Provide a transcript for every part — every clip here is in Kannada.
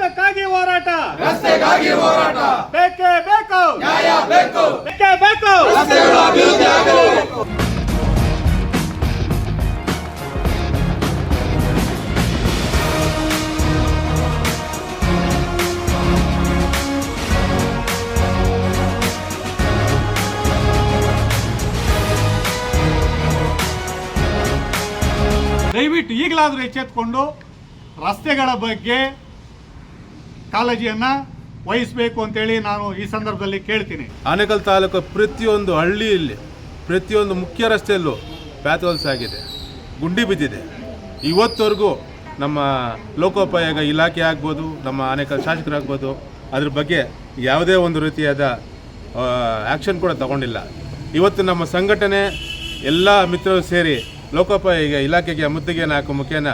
ಯಾತಕ್ಕಾಗಿ ಹೋರಾಟ. ರಸ್ತೆಗಾಗಿ ಹೋರಾಟ. ಬೇಕೇ ಬೇಕು. ನ್ಯಾಯ ಬೇಕು. ಬೇಕೇ ಬೇಕು. ರಸ್ತೆಗಳು ಅಭಿವೃದ್ಧಿ ಆಗಬೇಕು. ದಯವಿಟ್ಟು ಈಗಲಾದರೂ ಎಚ್ಚೆತ್ಕೊಂಡು ರಸ್ತೆಗಳ ಬಗ್ಗೆ ಕಾಳಜಿಯನ್ನ ವಹಿಸಬೇಕು ಅಂತೇಳಿ ನಾನು ಈ ಸಂದರ್ಭದಲ್ಲಿ ಕೇಳ್ತೀನಿ. ಆನೇಕಲ್ ತಾಲೂಕು ಪ್ರತಿಯೊಂದು ಹಳ್ಳಿಯಲ್ಲಿ, ಪ್ರತಿಯೊಂದು ಮುಖ್ಯ ರಸ್ತೆಯಲ್ಲೂ ಪ್ಯಾಥೋಲ್ಸ್ ಆಗಿದೆ. ಗುಂಡಿ ಬಿದ್ದಿದೆ. ಇವತ್ತವರೆಗೂ ನಮ್ಮ ಲೋಕೋಪಯೋಗ ಇಲಾಖೆ ಆಗ್ಬೋದು, ನಮ್ಮ ಆನೇಕಲ್ ಶಾಸಕರಾಗ್ಬೋದು, ಅದ್ರ ಬಗ್ಗೆ ಯಾವುದೇ ಒಂದು ರೀತಿಯಾದ ಆ್ಯಕ್ಷನ್ ಕೂಡ ತಗೊಂಡಿಲ್ಲ. ಇವತ್ತು ನಮ್ಮ ಸಂಘಟನೆ, ಎಲ್ಲ ಮಿತ್ರರು ಸೇರಿ ಲೋಕೋಪಯೋಗ ಇಲಾಖೆಗೆ ಮುತ್ತಿಗೆಯನ್ನು ಹಾಕೋ ಮುಖೇನ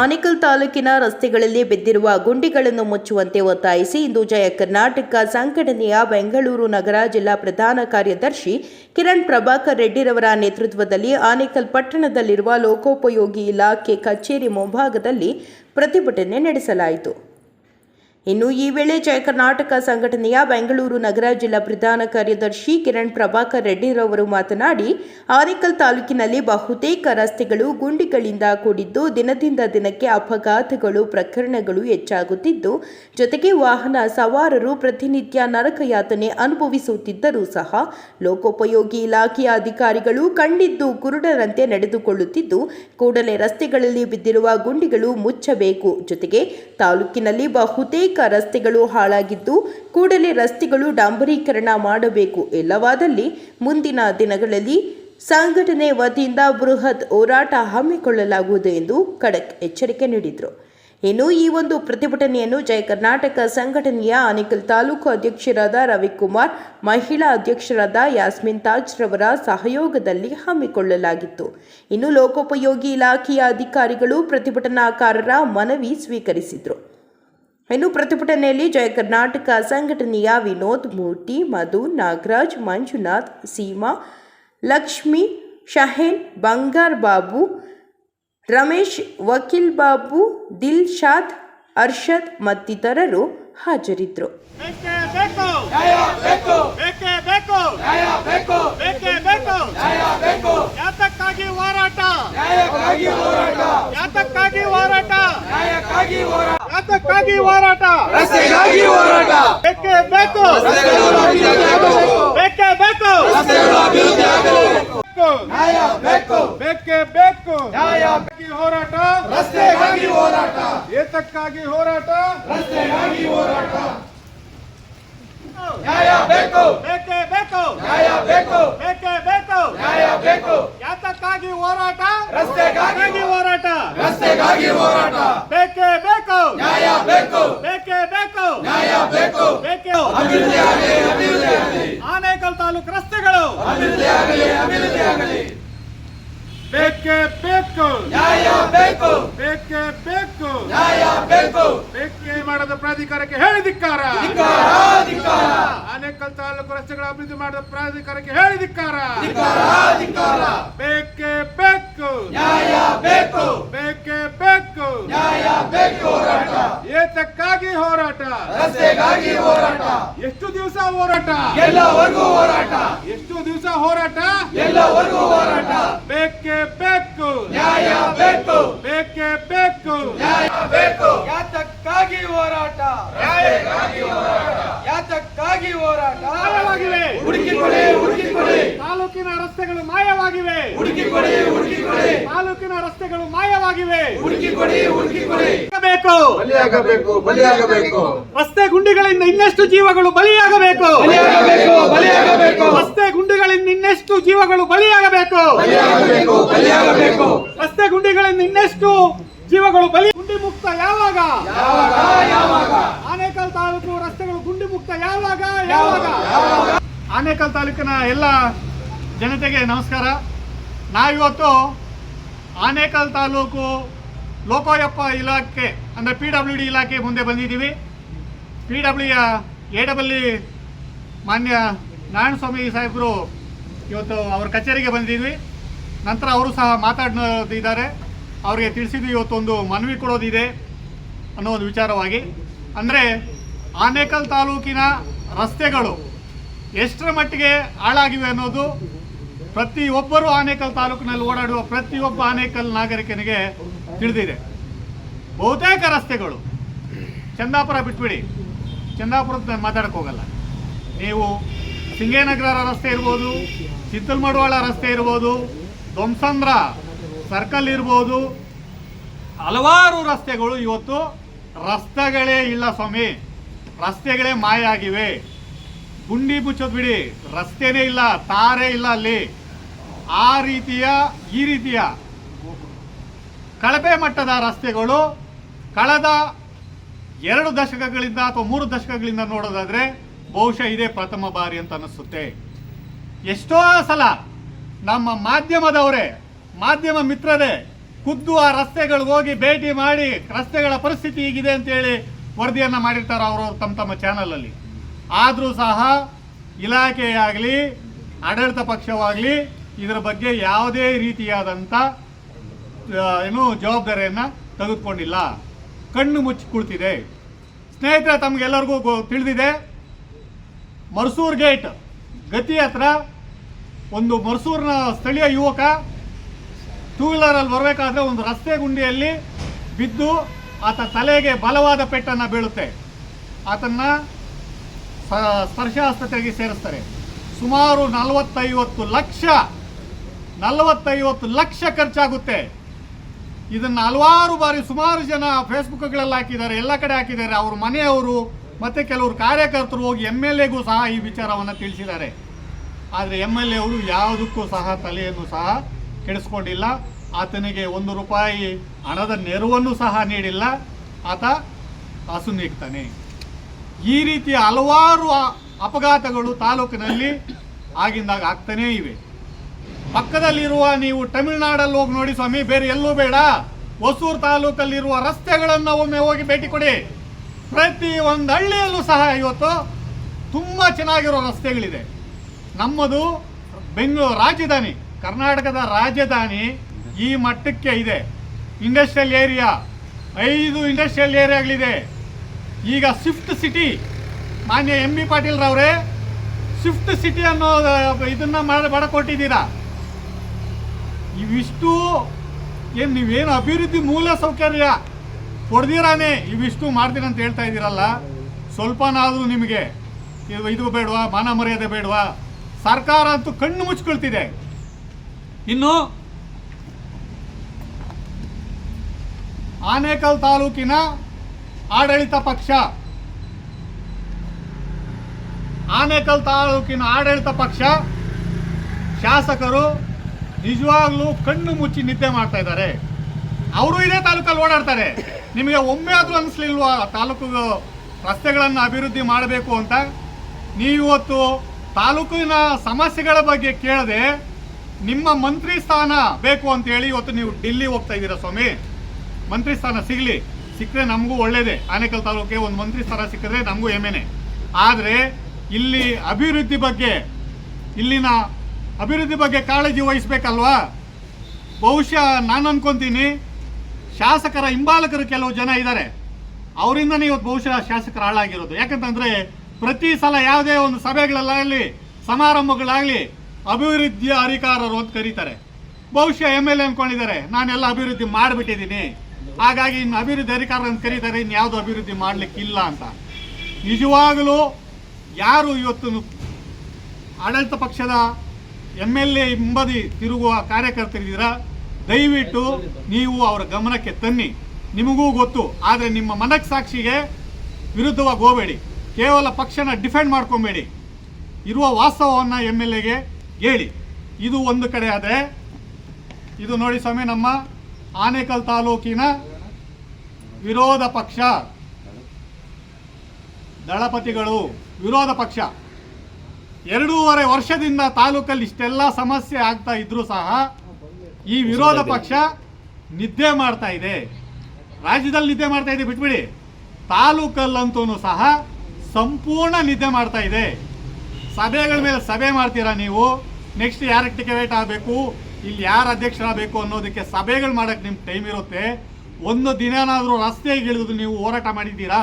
ಆನೇಕಲ್ ತಾಲೂಕಿನ ರಸ್ತೆಗಳಲ್ಲಿ ಬಿದ್ದಿರುವ ಗುಂಡಿಗಳನ್ನು ಮುಚ್ಚುವಂತೆ ಒತ್ತಾಯಿಸಿ ಇಂದು ಜಯ ಕರ್ನಾಟಕ ಸಂಘಟನೆಯ ಬೆಂಗಳೂರು ನಗರ ಜಿಲ್ಲಾ ಪ್ರಧಾನ ಕಾರ್ಯದರ್ಶಿ ಕಿರಣ್ ಪ್ರಭಾಕರ್ ರೆಡ್ಡಿರವರ ನೇತೃತ್ವದಲ್ಲಿ ಆನೇಕಲ್ ಪಟ್ಟಣದಲ್ಲಿರುವ ಲೋಕೋಪಯೋಗಿ ಇಲಾಖೆ ಕಚೇರಿ ಮುಂಭಾಗದಲ್ಲಿ ಪ್ರತಿಭಟನೆ ನಡೆಸಲಾಯಿತು. ಇನ್ನು ಈ ವೇಳೆ ಜಯ ಕರ್ನಾಟಕ ಸಂಘಟನೆಯ ಬೆಂಗಳೂರು ನಗರ ಜಿಲ್ಲಾ ಪ್ರಧಾನ ಕಾರ್ಯದರ್ಶಿ ಕಿರಣ್ ಪ್ರಭಾಕರ್ ರೆಡ್ಡಿರವರು ಮಾತನಾಡಿ, ಆನೇಕಲ್ ತಾಲೂಕಿನಲ್ಲಿ ಬಹುತೇಕ ರಸ್ತೆಗಳು ಗುಂಡಿಗಳಿಂದ ಕೂಡಿದ್ದು, ದಿನದಿಂದ ದಿನಕ್ಕೆ ಅಪಘಾತಗಳು, ಪ್ರಕರಣಗಳು ಹೆಚ್ಚಾಗುತ್ತಿದ್ದು, ಜೊತೆಗೆ ವಾಹನ ಸವಾರರು ಪ್ರತಿನಿತ್ಯ ನರಕಯಾತನೆ ಅನುಭವಿಸುತ್ತಿದ್ದರೂ ಸಹ ಲೋಕೋಪಯೋಗಿ ಇಲಾಖೆಯ ಅಧಿಕಾರಿಗಳು ಕಂಡಿದ್ದು ಕುರುಡರಂತೆ ನಡೆದುಕೊಳ್ಳುತ್ತಿದ್ದು, ಕೂಡಲೇ ರಸ್ತೆಗಳಲ್ಲಿ ಬಿದ್ದಿರುವ ಗುಂಡಿಗಳು ಮುಚ್ಚಬೇಕು. ಜೊತೆಗೆ ತಾಲೂಕಿನಲ್ಲಿ ಬಹುತೇಕ ರಸ್ತೆಗಳು ಹಾಳಾಗಿದ್ದು ಕೂಡಲೇ ರಸ್ತೆಗಳು ಡಾಂಬರೀಕರಣ ಮಾಡಬೇಕು. ಇಲ್ಲವಾದಲ್ಲಿ ಮುಂದಿನ ದಿನಗಳಲ್ಲಿ ಸಂಘಟನೆ ವತಿಯಿಂದ ಬೃಹತ್ ಹೋರಾಟ ಹಮ್ಮಿಕೊಳ್ಳಲಾಗುವುದು ಎಂದು ಖಡಕ್ ಎಚ್ಚರಿಕೆ ನೀಡಿದರು. ಇನ್ನು ಈ ಒಂದು ಪ್ರತಿಭಟನೆಯನ್ನು ಜಯ ಕರ್ನಾಟಕ ಸಂಘಟನೆಯ ಅನೇಕಲ್ ತಾಲೂಕು ಅಧ್ಯಕ್ಷರಾದ ರವಿಕುಮಾರ್, ಮಹಿಳಾ ಅಧ್ಯಕ್ಷರಾದ ಯಾಸ್ಮಿನ್ ತಾಜ್ ರವರ ಸಹಯೋಗದಲ್ಲಿ ಹಮ್ಮಿಕೊಳ್ಳಲಾಗಿತ್ತು. ಇನ್ನು ಲೋಕೋಪಯೋಗಿ ಇಲಾಖೆಯ ಅಧಿಕಾರಿಗಳು ಪ್ರತಿಭಟನಾಕಾರರ ಮನವಿ ಸ್ವೀಕರಿಸಿದರು. ಇನ್ನು ಪ್ರತಿಭಟನೆಯಲ್ಲಿ ಜಯ ಕರ್ನಾಟಕ ಸಂಘಟನೆಯ ವಿನೋದ್ ಮೂರ್ತಿ, ಮಧು ನಾಗರಾಜ್, ಮಂಜುನಾಥ್, ಸೀಮಾ, ಲಕ್ಷ್ಮಿ, ಶಹೇನ್, ಬಂಗಾರ್ ಬಾಬು, ರಮೇಶ್, ವಕೀಲ್ ಬಾಬು, ದಿಲ್ಶಾದ್, ಅರ್ಷದ್ ಮತ್ತಿತರರು ಹಾಜರಿದ್ದರು. ಹೋರಾಟ? ನ್ಯಾಯಕ್ಕಾಗಿ ಹೋರಾಟ ಯಾತಕ್ಕಾಗಿ ಹೋರಾಟ ರಸ್ತೆಗಾಗಿ ಹೋರಾಟ ಬೇಕೇ ಬೇಕು ರಸ್ತೆಗಳು ಅಭಿವೃದ್ಧಿ ಆಗಬೇಕು ಬೇಕೇ ಬೇಕು ರಸ್ತೆಗಳು ಅಭಿವೃದ್ಧಿ ಆಗಬೇಕು ನ್ಯಾಯ ಬೇಕು ಬೇಕೇ ಬೇಕು ನ್ಯಾಯ ಈ ಹೋರಾಟ ರಸ್ತೆಗಾಗಿ ಹೋರಾಟ ಏತಕ್ಕಾಗಿ ಹೋರಾಟ ರಸ್ತೆಗಾಗಿ ಹೋರಾಟ ನ್ಯಾಯ ಬೇಕು ಬೇಕೇ ಬೇಕು ನ್ಯಾಯ ಬೇಕು ಬೇಕೇ ಬೇಕು ನ್ಯಾಯ ಬೇಕು ಯಾತಕ್ಕಾಗಿ ಹೋರಾಟ ರಸ್ತೆಗಾಗಿ ಹೋರಾಟ ರಸ್ತೆಗಾಗಿ ಹೋರಾಟ. ಬೇಕೇ ಬೇಕು. ನ್ಯಾಯ ಬೇಕು. ಬೇಕೇ ಬೇಕು. ನ್ಯಾಯ ಬೇಕು. ಬೇಕೇ ಅಭಿವೃದ್ಧಿ ಆಗಲಿ ಅಭಿವೃದ್ಧಿ ಆಗಲಿ ಆನೇಕಲ್ ತಾಲೂಕು ರಸ್ತೆಗಳು. ಅಭಿವೃದ್ಧಿ ಆಗಲಿ ಅಭಿವೃದ್ಧಿ ಆಗಲಿ ಬೇಕೇ ಬೇಕು. ನ್ಯಾಯ ಬೇಕು. ಬೇಕೇ ಬೇಕು. ನ್ಯಾಯ ಬೇಕು. ಬೇಕೆ ಮಾಡದ ಪ್ರಾಧಿಕಾರಕ್ಕೆ ಹೇಳಿದಿಕ್ಕಾರ ಆನೇಕಲ್ ತಾಲೂಕು ರಸ್ತೆಗಳ ಅಭಿವೃದ್ಧಿ ಮಾಡದ ಪ್ರಾಧಿಕಾರಕ್ಕೆ ಹೇಳಿದಿಕ್ಕಾರ ಬೇಕೇ ಬೇಕು. ನ್ಯಾಯ ಬೇಕು. ಬೇಕೇ ಬೇಕು. ನ್ಯಾಯ ಬೇಕು ಹೋರಾಟ. ಏತಕ್ಕಾಗಿ ಹೋರಾಟ? ರಸ್ತೆಗಾಗಿ ಹೋರಾಟ. ಎಷ್ಟು ದಿವಸ ಹೋರಾಟ? ಎಲ್ಲವರೆಗೂ ಹೋರಾಟ. ಎಷ್ಟು ದಿವಸ ಹೋರಾಟ? ಎಲ್ಲವರೆಗೂ ಬೇಕೇ ಬೇಕು. ನ್ಯಾಯ ಬೇಕು. ಬೇಕೇ ಬೇಕು. ನ್ಯಾಯ ಬೇಕು. ಯಾತಕ್ಕಾಗಿ ಹೋರಾಟ? ನ್ಯಾಯಕ್ಕಾಗಿ ಹೋರಾಟ. ಯಾತಕ್ಕಾಗಿ ಹೋರಾಟ. ಮಾಯವಾಗಿವೆ. ಹುಡುಕಿಕೊಳ್ಳಿ ಹುಡುಕಿಕೊಡಿ ತಾಲೂಕಿನ ರಸ್ತೆಗಳು ಮಾಯವಾಗಿವೆ. ಹುಡುಕಿಕೊಳ್ಳಿ ಹುಡುಕಿಕೊಳ್ಳಿ ತಾಲೂಕಿನ ರಸ್ತೆಗಳು ಮಾಯವಾಗಿವೆ. ಹುಡುಕಿಕೊಳ್ಳಿ ಹುಡುಕಿಕೊಡಿ ಬೇಕು ಬಲಿಯಾಗಬೇಕು ಬಲಿಯಾಗಬೇಕು. ರಸ್ತೆ ಗುಂಡಿಗಳಿಂದ ಇನ್ನಷ್ಟು ಜೀವಗಳು ಬಲಿಯಾಗಬೇಕು? ಬಲಿಯಾಗಬೇಕು ಬಲಿಯಾಗಬೇಕು. ರಸ್ತೆ ಗುಂಡಿಗಳಿಂದ ಇನ್ನೆಷ್ಟು ಜೀವಗಳು ಬಲಿಯಾಗಬೇಕು? ಬಲಿಯಾಗಬೇಕು ಬಲಿಯಾಗಬೇಕು. ರಸ್ತೆ ಗುಂಡಿಗಳಿಂದ ಇನ್ನೆಷ್ಟು ಜೀವಗಳು ಬಲಿ ಗುಂಡಿ ಮುಕ್ತ ಯಾವಾಗ? ಯಾವಾಗ? ಯಾವಾಗ? ಆನೇಕಲ್ ತಾಲೂಕು ಮುಕ್ತ ಯಾವಾಗ ಯಾವಾಗ? ಆನೇಕಲ್ ತಾಲೂಕಿನ ಎಲ್ಲ ಜನತೆಗೆ ನಮಸ್ಕಾರ. ನಾವಿವತ್ತು ಆನೇಕಲ್ ತಾಲೂಕು ಲೋಕೋಯಪ್ಪ ಇಲಾಖೆ, ಅಂದರೆ ಪಿ ಡಬ್ಲ್ಯೂ ಡಿ ಇಲಾಖೆ ಮುಂದೆ ಬಂದಿದ್ದೀವಿ. ಪಿ ಡಬ್ಲ್ಯೂಯ ಎ ಡಬ್ಲ್ಯೂ ಮಾನ್ಯ ನಾರಾಯಣಸ್ವಾಮಿ ಸಾಹೇಬರು ಇವತ್ತು ಅವ್ರ ಕಚೇರಿಗೆ ಬಂದಿದ್ವಿ. ನಂತರ ಅವರು ಸಹ ಮಾತಾಡೋದಿದ್ದಾರೆ ಅವರಿಗೆ ತಿಳಿಸಿದ್ವಿ ಇವತ್ತೊಂದು ಮನವಿ ಕೊಡೋದಿದೆ ಅನ್ನೋ ಒಂದು ವಿಚಾರವಾಗಿ. ಅಂದರೆ ಆನೇಕಲ್ ತಾಲೂಕಿನ ರಸ್ತೆಗಳು ಎಷ್ಟರ ಮಟ್ಟಿಗೆ ಹಾಳಾಗಿವೆ ಅನ್ನೋದು ಪ್ರತಿಯೊಬ್ಬರು ಆನೇಕಲ್ ತಾಲೂಕಿನಲ್ಲಿ ಓಡಾಡುವ ಪ್ರತಿಯೊಬ್ಬ ಆನೇಕಲ್ ನಾಗರಿಕನಿಗೆ ತಿಳಿದಿದೆ. ಬಹುತೇಕ ರಸ್ತೆಗಳು ಚಂದಾಪುರ ಬಿಟ್ಬಿಡಿ ಚಂದಾಪುರದ ನಾನು ಮಾತಾಡಕ್ಕೆ ಹೋಗಲ್ಲ. ನೀವು ಸಿಂಗೇನಗರ ರಸ್ತೆ ಇರ್ಬೋದು, ಚಿತ್ತಲ್ಮಡವಾಳ ರಸ್ತೆ ಇರ್ಬೋದು, ದೊಂಸಂದ್ರ ಸರ್ಕಲ್ ಇರ್ಬೋದು, ಹಲವಾರು ರಸ್ತೆಗಳು ಇವತ್ತು ರಸ್ತೆಗಳೇ ಇಲ್ಲ ಸ್ವಾಮಿ. ರಸ್ತೆಗಳೇ ಮಾಯ ಆಗಿವೆ ಗುಂಡಿ ಮುಚ್ಚೋದು ಬಿಡಿ, ರಸ್ತೆನೇ ಇಲ್ಲ, ತಾರೆ ಇಲ್ಲ ಅಲ್ಲಿ. ಆ ರೀತಿಯ, ಈ ರೀತಿಯ ಕಳಪೆ ಮಟ್ಟದ ರಸ್ತೆಗಳು ಕಳೆದ ಎರಡು ದಶಕಗಳಿಂದ ಅಥವಾ ಮೂರು ದಶಕಗಳಿಂದ ನೋಡೋದಾದ್ರೆ ಬಹುಶಃ ಇದೇ ಪ್ರಥಮ ಬಾರಿ ಅಂತ ಅನಿಸುತ್ತೆ ಎಷ್ಟೋ ಸಲ ನಮ್ಮ ಮಾಧ್ಯಮದವರೇ, ಮಾಧ್ಯಮ ಮಿತ್ರರೇ ಖುದ್ದು ಆ ರಸ್ತೆಗಳಿಗೆ ಹೋಗಿ ಭೇಟಿ ಮಾಡಿ, ರಸ್ತೆಗಳ ಪರಿಸ್ಥಿತಿ ಹೀಗಿದೆ ಅಂತೇಳಿ ವರದಿಯನ್ನು ಮಾಡಿರ್ತಾರೆ ಅವರು ತಮ್ಮ ತಮ್ಮ ಚಾನಲಲ್ಲಿ. ಆದರೂ ಸಹ ಇಲಾಖೆಯಾಗಲಿ, ಆಡಳಿತ ಪಕ್ಷವಾಗಲಿ ಇದರ ಬಗ್ಗೆ ಯಾವುದೇ ರೀತಿಯಾದಂಥ ಏನು ಜವಾಬ್ದಾರಿಯನ್ನು ತೆಗೆದುಕೊಂಡಿಲ್ಲ. ಕಣ್ಣು ಮುಚ್ಚಿ ಕುಳಿತಿದೆ. ಸ್ನೇಹಿತರೆ, ತಮಗೆಲ್ಲರಿಗೂ ತಿಳಿದಿದೆ. ಮರ್ಸೂರ್ ಗೇಟ್ ಗತಿ ಹತ್ರ ಒಂದು ಮರ್ಸೂರಿನ ಸ್ಥಳೀಯ ಯುವಕ ಟೂ ವೀಲರಲ್ಲಿ ಬರಬೇಕಾದ್ರೆ ಒಂದು ರಸ್ತೆ ಗುಂಡಿಯಲ್ಲಿ ಬಿದ್ದು ಆತ ತಲೆಗೆ ಬಲವಾದ ಪೆಟ್ಟನ್ನು ಬೀಳುತ್ತೆ. ಆತನ್ನ ಸ್ಪರ್ಶಾಸ್ಪತ್ರೆಗೆ ಸೇರಿಸ್ತಾರೆ. ಸುಮಾರು ನಲವತ್ತೈವತ್ತು ಲಕ್ಷ ನಲವತ್ತೈವತ್ತು ಲಕ್ಷ ಖರ್ಚಾಗುತ್ತೆ. ಇದನ್ನು ಹಲವಾರು ಬಾರಿ ಸುಮಾರು ಜನ ಫೇಸ್ಬುಕ್ಗಳಲ್ಲಿ ಹಾಕಿದ್ದಾರೆ, ಎಲ್ಲ ಕಡೆ ಹಾಕಿದ್ದಾರೆ. ಅವ್ರ ಮನೆಯವರು ಮತ್ತು ಕೆಲವರು ಕಾರ್ಯಕರ್ತರು ಹೋಗಿ ಎಂ ಎಲ್ ಎಗೂ ಸಹ ಈ ವಿಚಾರವನ್ನು ತಿಳಿಸಿದ್ದಾರೆ. ಆದರೆ ಎಂ ಎಲ್ ಎ ಅವರು ಯಾವುದಕ್ಕೂ ಸಹ ತಲೆಯನ್ನು ಸಹ ಕೆಡಿಸ್ಕೊಂಡಿಲ್ಲ. ಆತನಿಗೆ ಒಂದು ರೂಪಾಯಿ ಹಣದ ನೆರವನ್ನು ಸಹ ನೀಡಿಲ್ಲ. ಆತ ಅಸುನೀಗ್ತಾನೆ ಈ ರೀತಿಯ ಹಲವಾರು ಅಪಘಾತಗಳು ತಾಲೂಕಿನಲ್ಲಿ ಆಗಿಂದಾಗ ಆಗ್ತಾನೇ ಇವೆ. ಪಕ್ಕದಲ್ಲಿರುವ ನೀವು ತಮಿಳುನಾಡಲ್ಲಿ ಹೋಗಿ ನೋಡಿ ಸ್ವಾಮಿ, ಬೇರೆ ಎಲ್ಲೂ ಬೇಡ. ಹೊಸೂರು ತಾಲೂಕಲ್ಲಿರುವ ರಸ್ತೆಗಳನ್ನು ಒಮ್ಮೆ ಹೋಗಿ ಭೇಟಿ ಕೊಡಿ. ಪ್ರತಿ ಒಂದು ಹಳ್ಳಿಯಲ್ಲೂ ಸಹ ಇವತ್ತು ತುಂಬ ಚೆನ್ನಾಗಿರೋ ರಸ್ತೆಗಳಿದೆ. ನಮ್ಮದು ಬೆಂಗಳೂರು ರಾಜಧಾನಿ, ಕರ್ನಾಟಕದ ರಾಜಧಾನಿ ಈ ಮಟ್ಟಕ್ಕೆ ಇದೆ. ಇಂಡಸ್ಟ್ರಿಯಲ್ ಏರಿಯಾ ಐದು ಇಂಡಸ್ಟ್ರಿಯಲ್ ಏರಿಯಾಗಳಿದೆ ಈಗ ಸ್ವಿಫ್ಟ್ ಸಿಟಿ ಮಾನ್ಯ ಎಂ ಬಿ ಪಾಟೀಲ್ ರವರೇ ಸ್ವಿಫ್ಟ್ ಸಿಟಿ ಅನ್ನೋ ಇದನ್ನ ಮಾಡಿ ಮಾಡಿಕೊಟ್ಟಿದ್ದೀರಾ ಇವಿಷ್ಟು ಏನು ನೀವೇನು ಅಭಿವೃದ್ಧಿ ಮೂಲ ಸೌಕರ್ಯ ಕೊಡ್ದಿರಾನೆ ಇವಿಷ್ಟು ಮಾಡ್ತೀನಿ ಅಂತ ಹೇಳ್ತಾ ಇದ್ದೀರಲ್ಲ. ಸ್ವಲ್ಪನಾದರೂ ನಿಮಗೆ ಇದು ಇದು ಬೇಡವಾ, ಮಾನ ಮರ್ಯಾದೆ ಬೇಡವಾ? ಸರ್ಕಾರ ಅಂತೂ ಕಣ್ಣು ಮುಚ್ಕೊಳ್ತಿದೆ. ಇನ್ನು ಆನೇಕಲ್ ತಾಲೂಕಿನ ಆಡಳಿತ ಪಕ್ಷ. ಆನೇಕಲ್ ತಾಲೂಕಿನ ಆಡಳಿತ ಪಕ್ಷ ಶಾಸಕರು ನಿಜವಾಗ್ಲೂ ಕಣ್ಣು ಮುಚ್ಚಿ ನಿದ್ದೆ ಮಾಡ್ತಾ ಇದ್ದಾರೆ. ಅವರು ಇದೇ ತಾಲೂಕಲ್ಲಿ ಓಡಾಡ್ತಾರೆ. ನಿಮಗೆ ಒಮ್ಮೆ ಆದರೂ ಅನಿಸ್ಲಿಲ್ವಾ? ತಾಲೂಕು ರಸ್ತೆಗಳನ್ನು ಅಭಿವೃದ್ಧಿ ಮಾಡಬೇಕು ಅಂತ. ನೀವಿವತ್ತು ತಾಲೂಕಿನ ಸಮಸ್ಯೆಗಳ ಬಗ್ಗೆ ಕೇಳದೆ ನಿಮ್ಮ ಮಂತ್ರಿ ಸ್ಥಾನ ಬೇಕು ಅಂತೇಳಿ ಇವತ್ತು ನೀವು ಡಿಲ್ಲಿ ಹೋಗ್ತಾ ಇದ್ದೀರಾ ಸ್ವಾಮಿ? ಮಂತ್ರಿ ಸ್ಥಾನ ಸಿಗಲಿ, ಸಿಕ್ಕರೆ ನಮಗೂ ಒಳ್ಳೇದೇ. ಆನೇಕಲ್ ತಾಲೂಕಿಗೆ ಒಂದು ಮಂತ್ರಿ ಸ್ಥಾನ ಸಿಕ್ಕಿದ್ರೆ ನಮಗೂ ಹೆಮ್ಮೆನೆ. ಆದರೆ ಇಲ್ಲಿ ಅಭಿವೃದ್ಧಿ ಬಗ್ಗೆ, ಇಲ್ಲಿನ ಅಭಿವೃದ್ಧಿ ಬಗ್ಗೆ ಕಾಳಜಿ ವಹಿಸ್ಬೇಕಲ್ವಾ? ಬಹುಶಃ ನಾನು ಅನ್ಕೊಂತೀನಿ, ಶಾಸಕರ ಹಿಂಬಾಲಕರು ಕೆಲವು ಜನ ಇದ್ದಾರೆ ಅವರಿಂದನೇ ಇವತ್ತು ಬಹುಶಃ ಶಾಸಕರ ಹಾಳಾಗಿರೋದು. ಯಾಕಂತಂದರೆ ಪ್ರತಿ ಸಲ ಯಾವುದೇ ಒಂದು ಸಭೆಗಳಲ್ಲಾಗಲಿ, ಸಮಾರಂಭಗಳಾಗಲಿ ಅಭಿವೃದ್ಧಿಯ ಅಧಿಕಾರರು ಅಂತ ಕರೀತಾರೆ. ಬಹುಶಃ ಎಂ ಎಲ್ ಎ ಅಂದ್ಕೊಂಡಿದ್ದಾರೆ ನಾನೆಲ್ಲ ಅಭಿವೃದ್ಧಿ ಮಾಡಿಬಿಟ್ಟಿದ್ದೀನಿ. ಹಾಗಾಗಿ ಇನ್ನು ಅಭಿವೃದ್ಧಿ ಅಂತ ಕರೀತಾರೆ, ಇನ್ನು ಯಾವುದು ಅಭಿವೃದ್ಧಿ ಮಾಡಲಿಕ್ಕಿಲ್ಲ ಅಂತ. ನಿಜವಾಗಲೂ ಯಾರು ಇವತ್ತು ಆಡಳಿತ ಪಕ್ಷದ ಎಂ ಎಲ್ ಎ ಹಿಂಬದಿ ತಿರುಗುವ ಕಾರ್ಯಕರ್ತರಿದ್ದೀರಾ? ದಯವಿಟ್ಟು ನೀವು ಅವರ ಗಮನಕ್ಕೆ ತನ್ನಿ. ನಿಮಗೂ ಗೊತ್ತು. ಆದರೆ ನಿಮ್ಮ ಮನಸ್ಸಾಕ್ಷಿಗೆ ವಿರುದ್ಧವಾಗಿ ಹೋಗಬೇಡಿ. ಕೇವಲ ಪಕ್ಷನ ಡಿಫೆಂಡ್ ಮಾಡ್ಕೊಬೇಡಿ. ಇರುವ ವಾಸ್ತವವನ್ನು ಎಂ ಎಲ್ ಎಗೆ ಹೇಳಿ. ಇದು ಒಂದು ಕಡೆ ಆದರೆ, ಇದು ನೋಡಿ ಸ್ವಾಮಿ, ನಮ್ಮ ಆನೇಕಲ್ ತಾಲೂಕಿನ ವಿರೋಧ ಪಕ್ಷ. ದಳಪತಿಗಳು ವಿರೋಧ ಪಕ್ಷ. ಎರಡೂವರೆ ವರ್ಷದಿಂದ ತಾಲೂಕಲ್ಲಿ ಇಷ್ಟೆಲ್ಲ ಸಮಸ್ಯೆ ಆಗ್ತಾ ಇದ್ರೂ ಸಹ ಈ ವಿರೋಧ ಪಕ್ಷ ನಿದ್ದೆ ಮಾಡ್ತಾ ಇದೆ. ರಾಜ್ಯದಲ್ಲಿ ನಿದ್ದೆ ಮಾಡ್ತಾ ಇದೆ, ಬಿಟ್ಬಿಡಿ. ತಾಲೂಕಲ್ಲಂತೂ ಸಹ ಸಂಪೂರ್ಣ ನಿದ್ದೆ ಮಾಡ್ತಾ ಇದೆ. ಸಭೆಗಳ ಮೇಲೆ ಸಭೆ ಮಾಡ್ತೀರಾ ನೀವು? ನೆಕ್ಸ್ಟ್ ಯಾರಿಗೆ ಟಿಕೆಟ್ ಆಗಬೇಕು? ಇಲ್ಲಿ ಯಾರು ಅಧ್ಯಕ್ಷರಾಗಬೇಕು ಅನ್ನೋದಕ್ಕೆ ಸಭೆಗಳು ಮಾಡೋಕ್ಕೆ ನಿಮ್ಗೆ ಟೈಮ್ ಇರುತ್ತೆ. ಒಂದು ದಿನನಾದರೂ ರಸ್ತೆಗೆ ಇಳಿದು ನೀವು ಹೋರಾಟ ಮಾಡಿದ್ದೀರಾ?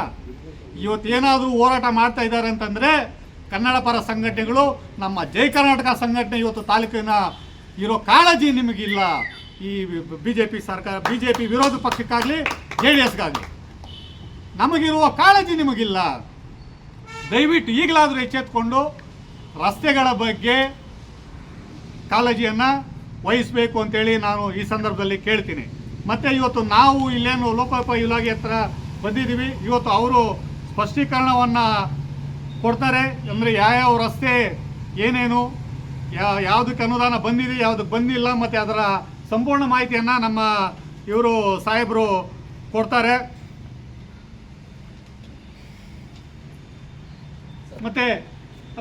ಇವತ್ತೇನಾದರೂ ಹೋರಾಟ ಮಾಡ್ತಾ ಇದ್ದಾರೆ ಅಂತಂದರೆ ಕನ್ನಡ ಪರ ಸಂಘಟನೆಗಳು, ನಮ್ಮ ಜೈ ಕರ್ನಾಟಕ ಸಂಘಟನೆ ಇವತ್ತು ತಾಲೂಕಿನ ಇರೋ ಕಾಳಜಿ ನಿಮಗಿಲ್ಲ. ಈ ಬಿ ಜೆ ಪಿ ಸರ್ಕಾರ ಬಿ ಜೆ ಪಿ ವಿರೋಧ ಪಕ್ಷಕ್ಕಾಗಲಿ, ಜೆ ಡಿ ಎಸ್ಗಾಗಲಿ. ನಮಗಿರುವ ಕಾಳಜಿ ನಿಮಗಿಲ್ಲ. ದಯವಿಟ್ಟು ಈಗಲಾದರೂ ಎಚ್ಚೆತ್ಕೊಂಡು ರಸ್ತೆಗಳ ಬಗ್ಗೆ ಕಾಳಜಿಯನ್ನು ವಹಿಸಬೇಕು ಅಂತೇಳಿ ನಾನು ಈ ಸಂದರ್ಭದಲ್ಲಿ ಕೇಳ್ತೀನಿ. ಮತ್ತು ಇವತ್ತು ನಾವು ಇಲ್ಲೇನು ಲೋಕೋಪಯೋಗಿ ಇಲಾಖೆ ಹತ್ರ ಬಂದಿದ್ದೀವಿ. ಇವತ್ತು ಅವರು ಸ್ಪಷ್ಟೀಕರಣವನ್ನು ಕೊಡ್ತಾರೆ. ಅಂದರೆ ಯಾವ್ಯಾವ ರಸ್ತೆ, ಏನೇನು ಯಾವುದಕ್ಕೆ ಅನುದಾನ ಬಂದಿದೆ, ಯಾವುದಕ್ಕೆ ಬಂದಿಲ್ಲ, ಮತ್ತು ಅದರ ಸಂಪೂರ್ಣ ಮಾಹಿತಿಯನ್ನು ನಮ್ಮ ಇವರು ಸಾಹೇಬರು ಕೊಡ್ತಾರೆ. ಮತ್ತೆ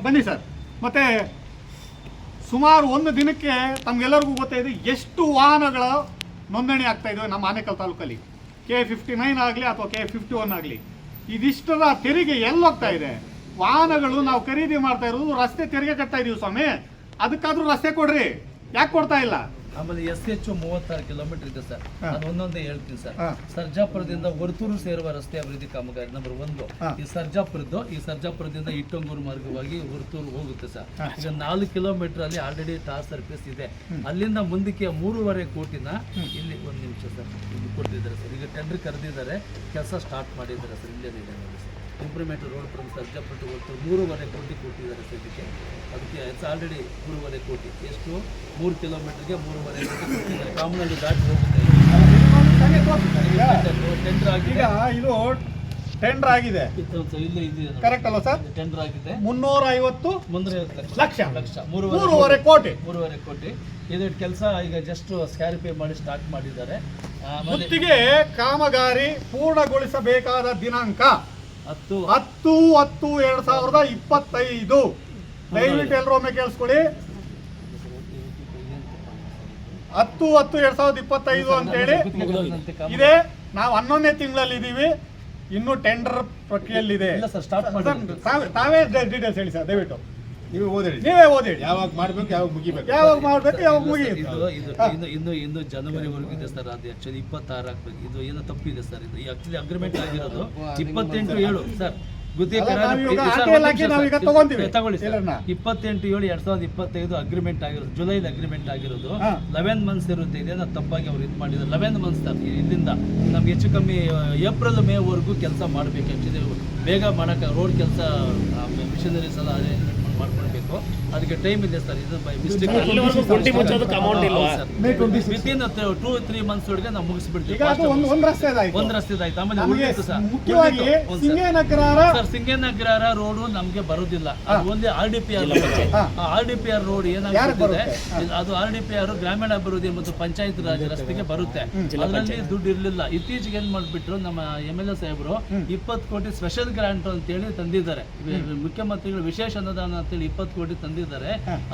ಬನ್ನಿ ಸರ್. ಮತ್ತೆ ಸುಮಾರು ಒಂದು ದಿನಕ್ಕೆ ತಮಗೆಲ್ಲರಿಗೂ ಗೊತ್ತಾಯಿದೆ ಎಷ್ಟು ವಾಹನಗಳ ನೋಂದಣಿ ಆಗ್ತಾ ಇದ್ದಾವೆ ನಮ್ಮ ಆನೇಕಲ್ ತಾಲೂಕಲ್ಲಿ. ಕೆ ಫಿಫ್ಟಿ ನೈನ್ ಆಗಲಿ ಅಥವಾ ಕೆ ಫಿಫ್ಟಿ ಒನ್ ಆಗಲಿ. ಇದಿಷ್ಟರ ತೆರಿಗೆ ಎಲ್ಲೋಗ್ತಾ ಇದೆ? ವಾಹನಗಳು ನಾವು ಖರೀದಿ ಮಾಡ್ತಾ ಇರೋದು ರಸ್ತೆ ತೆರಿಗೆ ಕಟ್ತಾ ಇದೀವಿ ಸ್ವಾಮಿ. ಅದಕ್ಕಾದರೂ ರಸ್ತೆ ಕೊಡ್ರಿ. ಯಾಕೆ ಕೊಡ್ತಾ ಇಲ್ಲ? ಆಮೇಲೆ ಎಸ್ ಎಚ್ ಮೂವತ್ತಾರು ಕಿಲೋಮೀಟರ್ ಇದೆ ಸರ್. ಅದು ಒಂದೊಂದೇ ಹೇಳ್ತೀನಿ ಸರ್. ಸರ್ಜಾಪುರದಿಂದ ವರ್ತೂರು ಸೇರುವ ರಸ್ತೆ ಅಭಿವೃದ್ಧಿ ಕಾಮಗಾರಿ ನಂಬರ್ ಒಂದು. ಈ ಸರ್ಜಾಪುರದ್ದು ಈ ಸರ್ಜಾಪುರದಿಂದ ಇಟ್ಟಂಗೂರು ಮಾರ್ಗವಾಗಿ ವರ್ತೂರು ಹೋಗುತ್ತೆ ಸರ್. ಈಗ ನಾಲ್ಕು ಕಿಲೋಮೀಟರ್ ಅಲ್ಲಿ ಆಲ್ರೆಡಿ ಟಾರ್ ಸರ್ಫೇಸ್ ಇದೆ. ಅಲ್ಲಿಂದ ಮುಂದಕ್ಕೆ ಮೂರುವರೆ ಕೋಟಿನ ಇಲ್ಲಿ ಒಂದು ನಿಮಿಷ ಸರ್. ಕೊಟ್ಟಿದ್ದಾರೆ ಸರ್. ಈಗ ಟೆಂಡರ್ ಕರೆದಿದ್ದಾರೆ. ಕೆಲಸ ಸ್ಟಾರ್ಟ್ ಮಾಡಿದ್ದಾರೆ ಸರ್. ಇಲ್ಲೇ ಇದೆ ಇಂಪ್ರೂವ್ಮೆಂಟ್ ರೋಡ್ ಫ್ರಮ್ ಸರ್ಜಾಪುರ ಕೊಟ್ಟು ಮೂರುವರೆ ಕೋಟಿ ಕೊಟ್ಟಿದ್ದಾರೆ ಸದ್ಯಕ್ಕೆ. ಅದಕ್ಕೆ ಇಟ್ಸ್ ಆಲ್ರೆಡಿ ಮೂರುವರೆ ಕೋಟಿ. ಎಷ್ಟು? ಮೂರು ಕಿಲೋಮೀಟರ್ಗೆ ಮೂರುವರೆ ಕೋಟಿ ಕೊಟ್ಟಿದ್ದಾರೆ. ಕಾಮನಲ್ಲಿ ದಾಟಿ ಹೋಗುತ್ತೆ. ಟೆಂಡರ್ ಆಗಿದೆ. ಇದು ಟೆಂಡರ್ ಆಗಿದೆ. ಇಲ್ಲಿ ಇದೆ ಕರೆಕ್ಟ್ ಅಲ್ಲ ಸರ್? ಟೆಂಡರ್ ಆಗಿದೆ. ಮುನ್ನೂರ ಐವತ್ತು ಲಕ್ಷ. ಲಕ್ಷ. ಮೂರುವರೆ ಕೋಟಿ. ಮೂರುವರೆ ಕೋಟಿ. ಇದು ಕೆಲಸ ಈಗ ಜಸ್ಟ್ ಸ್ಕ್ಯಾರಿಫೈ ಮಾಡಿ ಸ್ಟಾರ್ಟ್ ಮಾಡಿದ್ದಾರೆ. ಮುತ್ತಿಗೆ ಕಾಮಗಾರಿ ಪೂರ್ಣಗೊಳಿಸಬೇಕಾದ ದಿನಾಂಕ. ಹತ್ತು. ಹತ್ತು ಹತ್ತು ಎರಡ್ ಸಾವಿರದ ಇಪ್ಪತ್ತೈದು. ದಯವಿಟ್ಟು ಎಲ್ಲರೂ ಒಮ್ಮೆ ಕೇಳಿಸ್ಕೊಳ್ಳಿ. ಹತ್ತು ಹತ್ತು ಎರಡ್ ಸಾವಿರದ ಇಪ್ಪತ್ತೈದು ಅಂತೇಳಿ. ಇದೆ. ನಾವು ಹನ್ನೊಂದನೇ ತಿಂಗಳಲ್ಲಿ ಇದೀವಿ ಇನ್ನು ಟೆಂಡರ್ ಪ್ರಕ್ರಿಯೆಯಲ್ಲಿದೆ. ತಾವೇ ಡೀಟೇಲ್ಸ್ ಹೇಳಿ ಸರ್ ದಯವಿಟ್ಟು. ನೀವು ಓದಿ ನೀವೇ ಯಾವಾಗ ಮಾಡ್ಬೇಕು ಯಾವಾಗ ಮುಗಿಬೇಕು? ಯಾವಾಗ ಮಾಡಬೇಕು ಯಾವಾಗ ಇದು ಮುಗಿಯುತ್ತೆ? ಇದು ಇನ್ನು ಇನ್ನು ಇನ್ನು ಜನವರಿವರೆಗೂ ಇದೆ ಸರ್ ಅದು ಆಕ್ಚುಲಿ ಇಪ್ಪತ್ತಾರು ಆಗ್ಬೇಕು. ಇದು ಏನೋ ತಪ್ಪಿದೆ ಸರ್ ಇದು. ಆಕ್ಚುಲಿ ಅಗ್ರಿಮೆಂಟ್ ಆಗಿರೋದು. ಇಪ್ಪತ್ತೆಂಟು ಏಳು ಸರ್? ಇಪ್ಪತ್ತೆಂಟು ಏಳು ಎರಡ್ ಸಾವಿರದ ಇಪ್ಪತ್ತೈದು ಅಗ್ರಿಮೆಂಟ್ ಆಗಿರೋದು. ಜುಲೈಲಿ ಅಗ್ರಿಮೆಂಟ್ ಆಗಿರೋದು. ಲೆವೆನ್ ಮಂತ್ಸ್ ಇರುತ್ತೆ ಇದೇನೋ ತಪ್ಪಾಗಿ ಅವ್ರು ಇದು ಮಾಡಿದ್ರು. ಲೆವೆನ್ ಮಂತ್ಸ್ ಸರ್ ಇಲ್ಲಿಂದ. ನಮ್ಗೆ ಹೆಚ್ಚು ಕಮ್ಮಿ ಏಪ್ರಿಲ್ ಮೇವರೆಗೂ ಕೆಲಸ ಮಾಡ್ಬೇಕು ಆ್ಯಕ್ಚುಲಿ ಬೇಗ ಮಾಡೋಕೆ ರೋಡ್ ಕೆಲಸ ಮಿಷನರೀಸ್ ಎಲ್ಲ ಮಾಡ್ಕೊಳ್ಬೇಕು. ಅದಕ್ಕೆ ಟೈಮ್ ಇದೆ ಸರ್ ಇದು by mistake with in two three months ಒಳಗೆ ನಾವು ಮುಗಿಸ್ಬಿಡ್ತೀವಿ. ಈಗ ಅದು ಒಂದು ಒಂದು ರಸ್ತೆ ಆಯ್ತು ಒಂದು ರಸ್ತೆ ಆಯ್ತು ಆಮೇಲೆ ಉಳಿದಿತ್ತು ಸರ್ ಮುಖ್ಯವಾಗಿ. ಸರ್. ಸಿಂಗೇನಗರ ರೋಡು ನಮ್ಗೆ ಬರೋದಿಲ್ಲ. ಅದು ಒಂದೇ R D P R. R D P R road ಏನಾಗ್ತಿದೆ? ಇದು- ಅದು ಆರ್ ಡಿ ಪಿ ಆರ್ ಗ್ರಾಮೀಣ ಅಭಿವೃದ್ಧಿ ಮತ್ತು ಪಂಚಾಯತ್ ರಾಜ್ ರಸ್ತೆಗೆ ಬರುತ್ತೆ. ಅದರಲ್ಲಿ ದುಡ್ಡು ಇರಲಿಲ್ಲ. ಇತ್ತೀಚೆಗೆ ಏನ್ ಮಾಡ್ಬಿಟ್ರು ನಮ್ಮ ಎಂ ಎಲ್ ಎ ಸಾಹೇಬರು ಇಪ್ಪತ್ತು ಕೋಟಿ ಸ್ಪೆಷಲ್ ಗ್ರಾಂಟ್ ಅಂತೇಳಿ ತಂದಿದ್ದಾರೆ. ಮುಖ್ಯಮಂತ್ರಿಗಳು ವಿಶೇಷ ಅನುದಾನ ಅಂತೇಳಿ ಇಪ್ಪತ್ತು ಕೋಟಿ ತಂದಿದ್ದಾರೆ.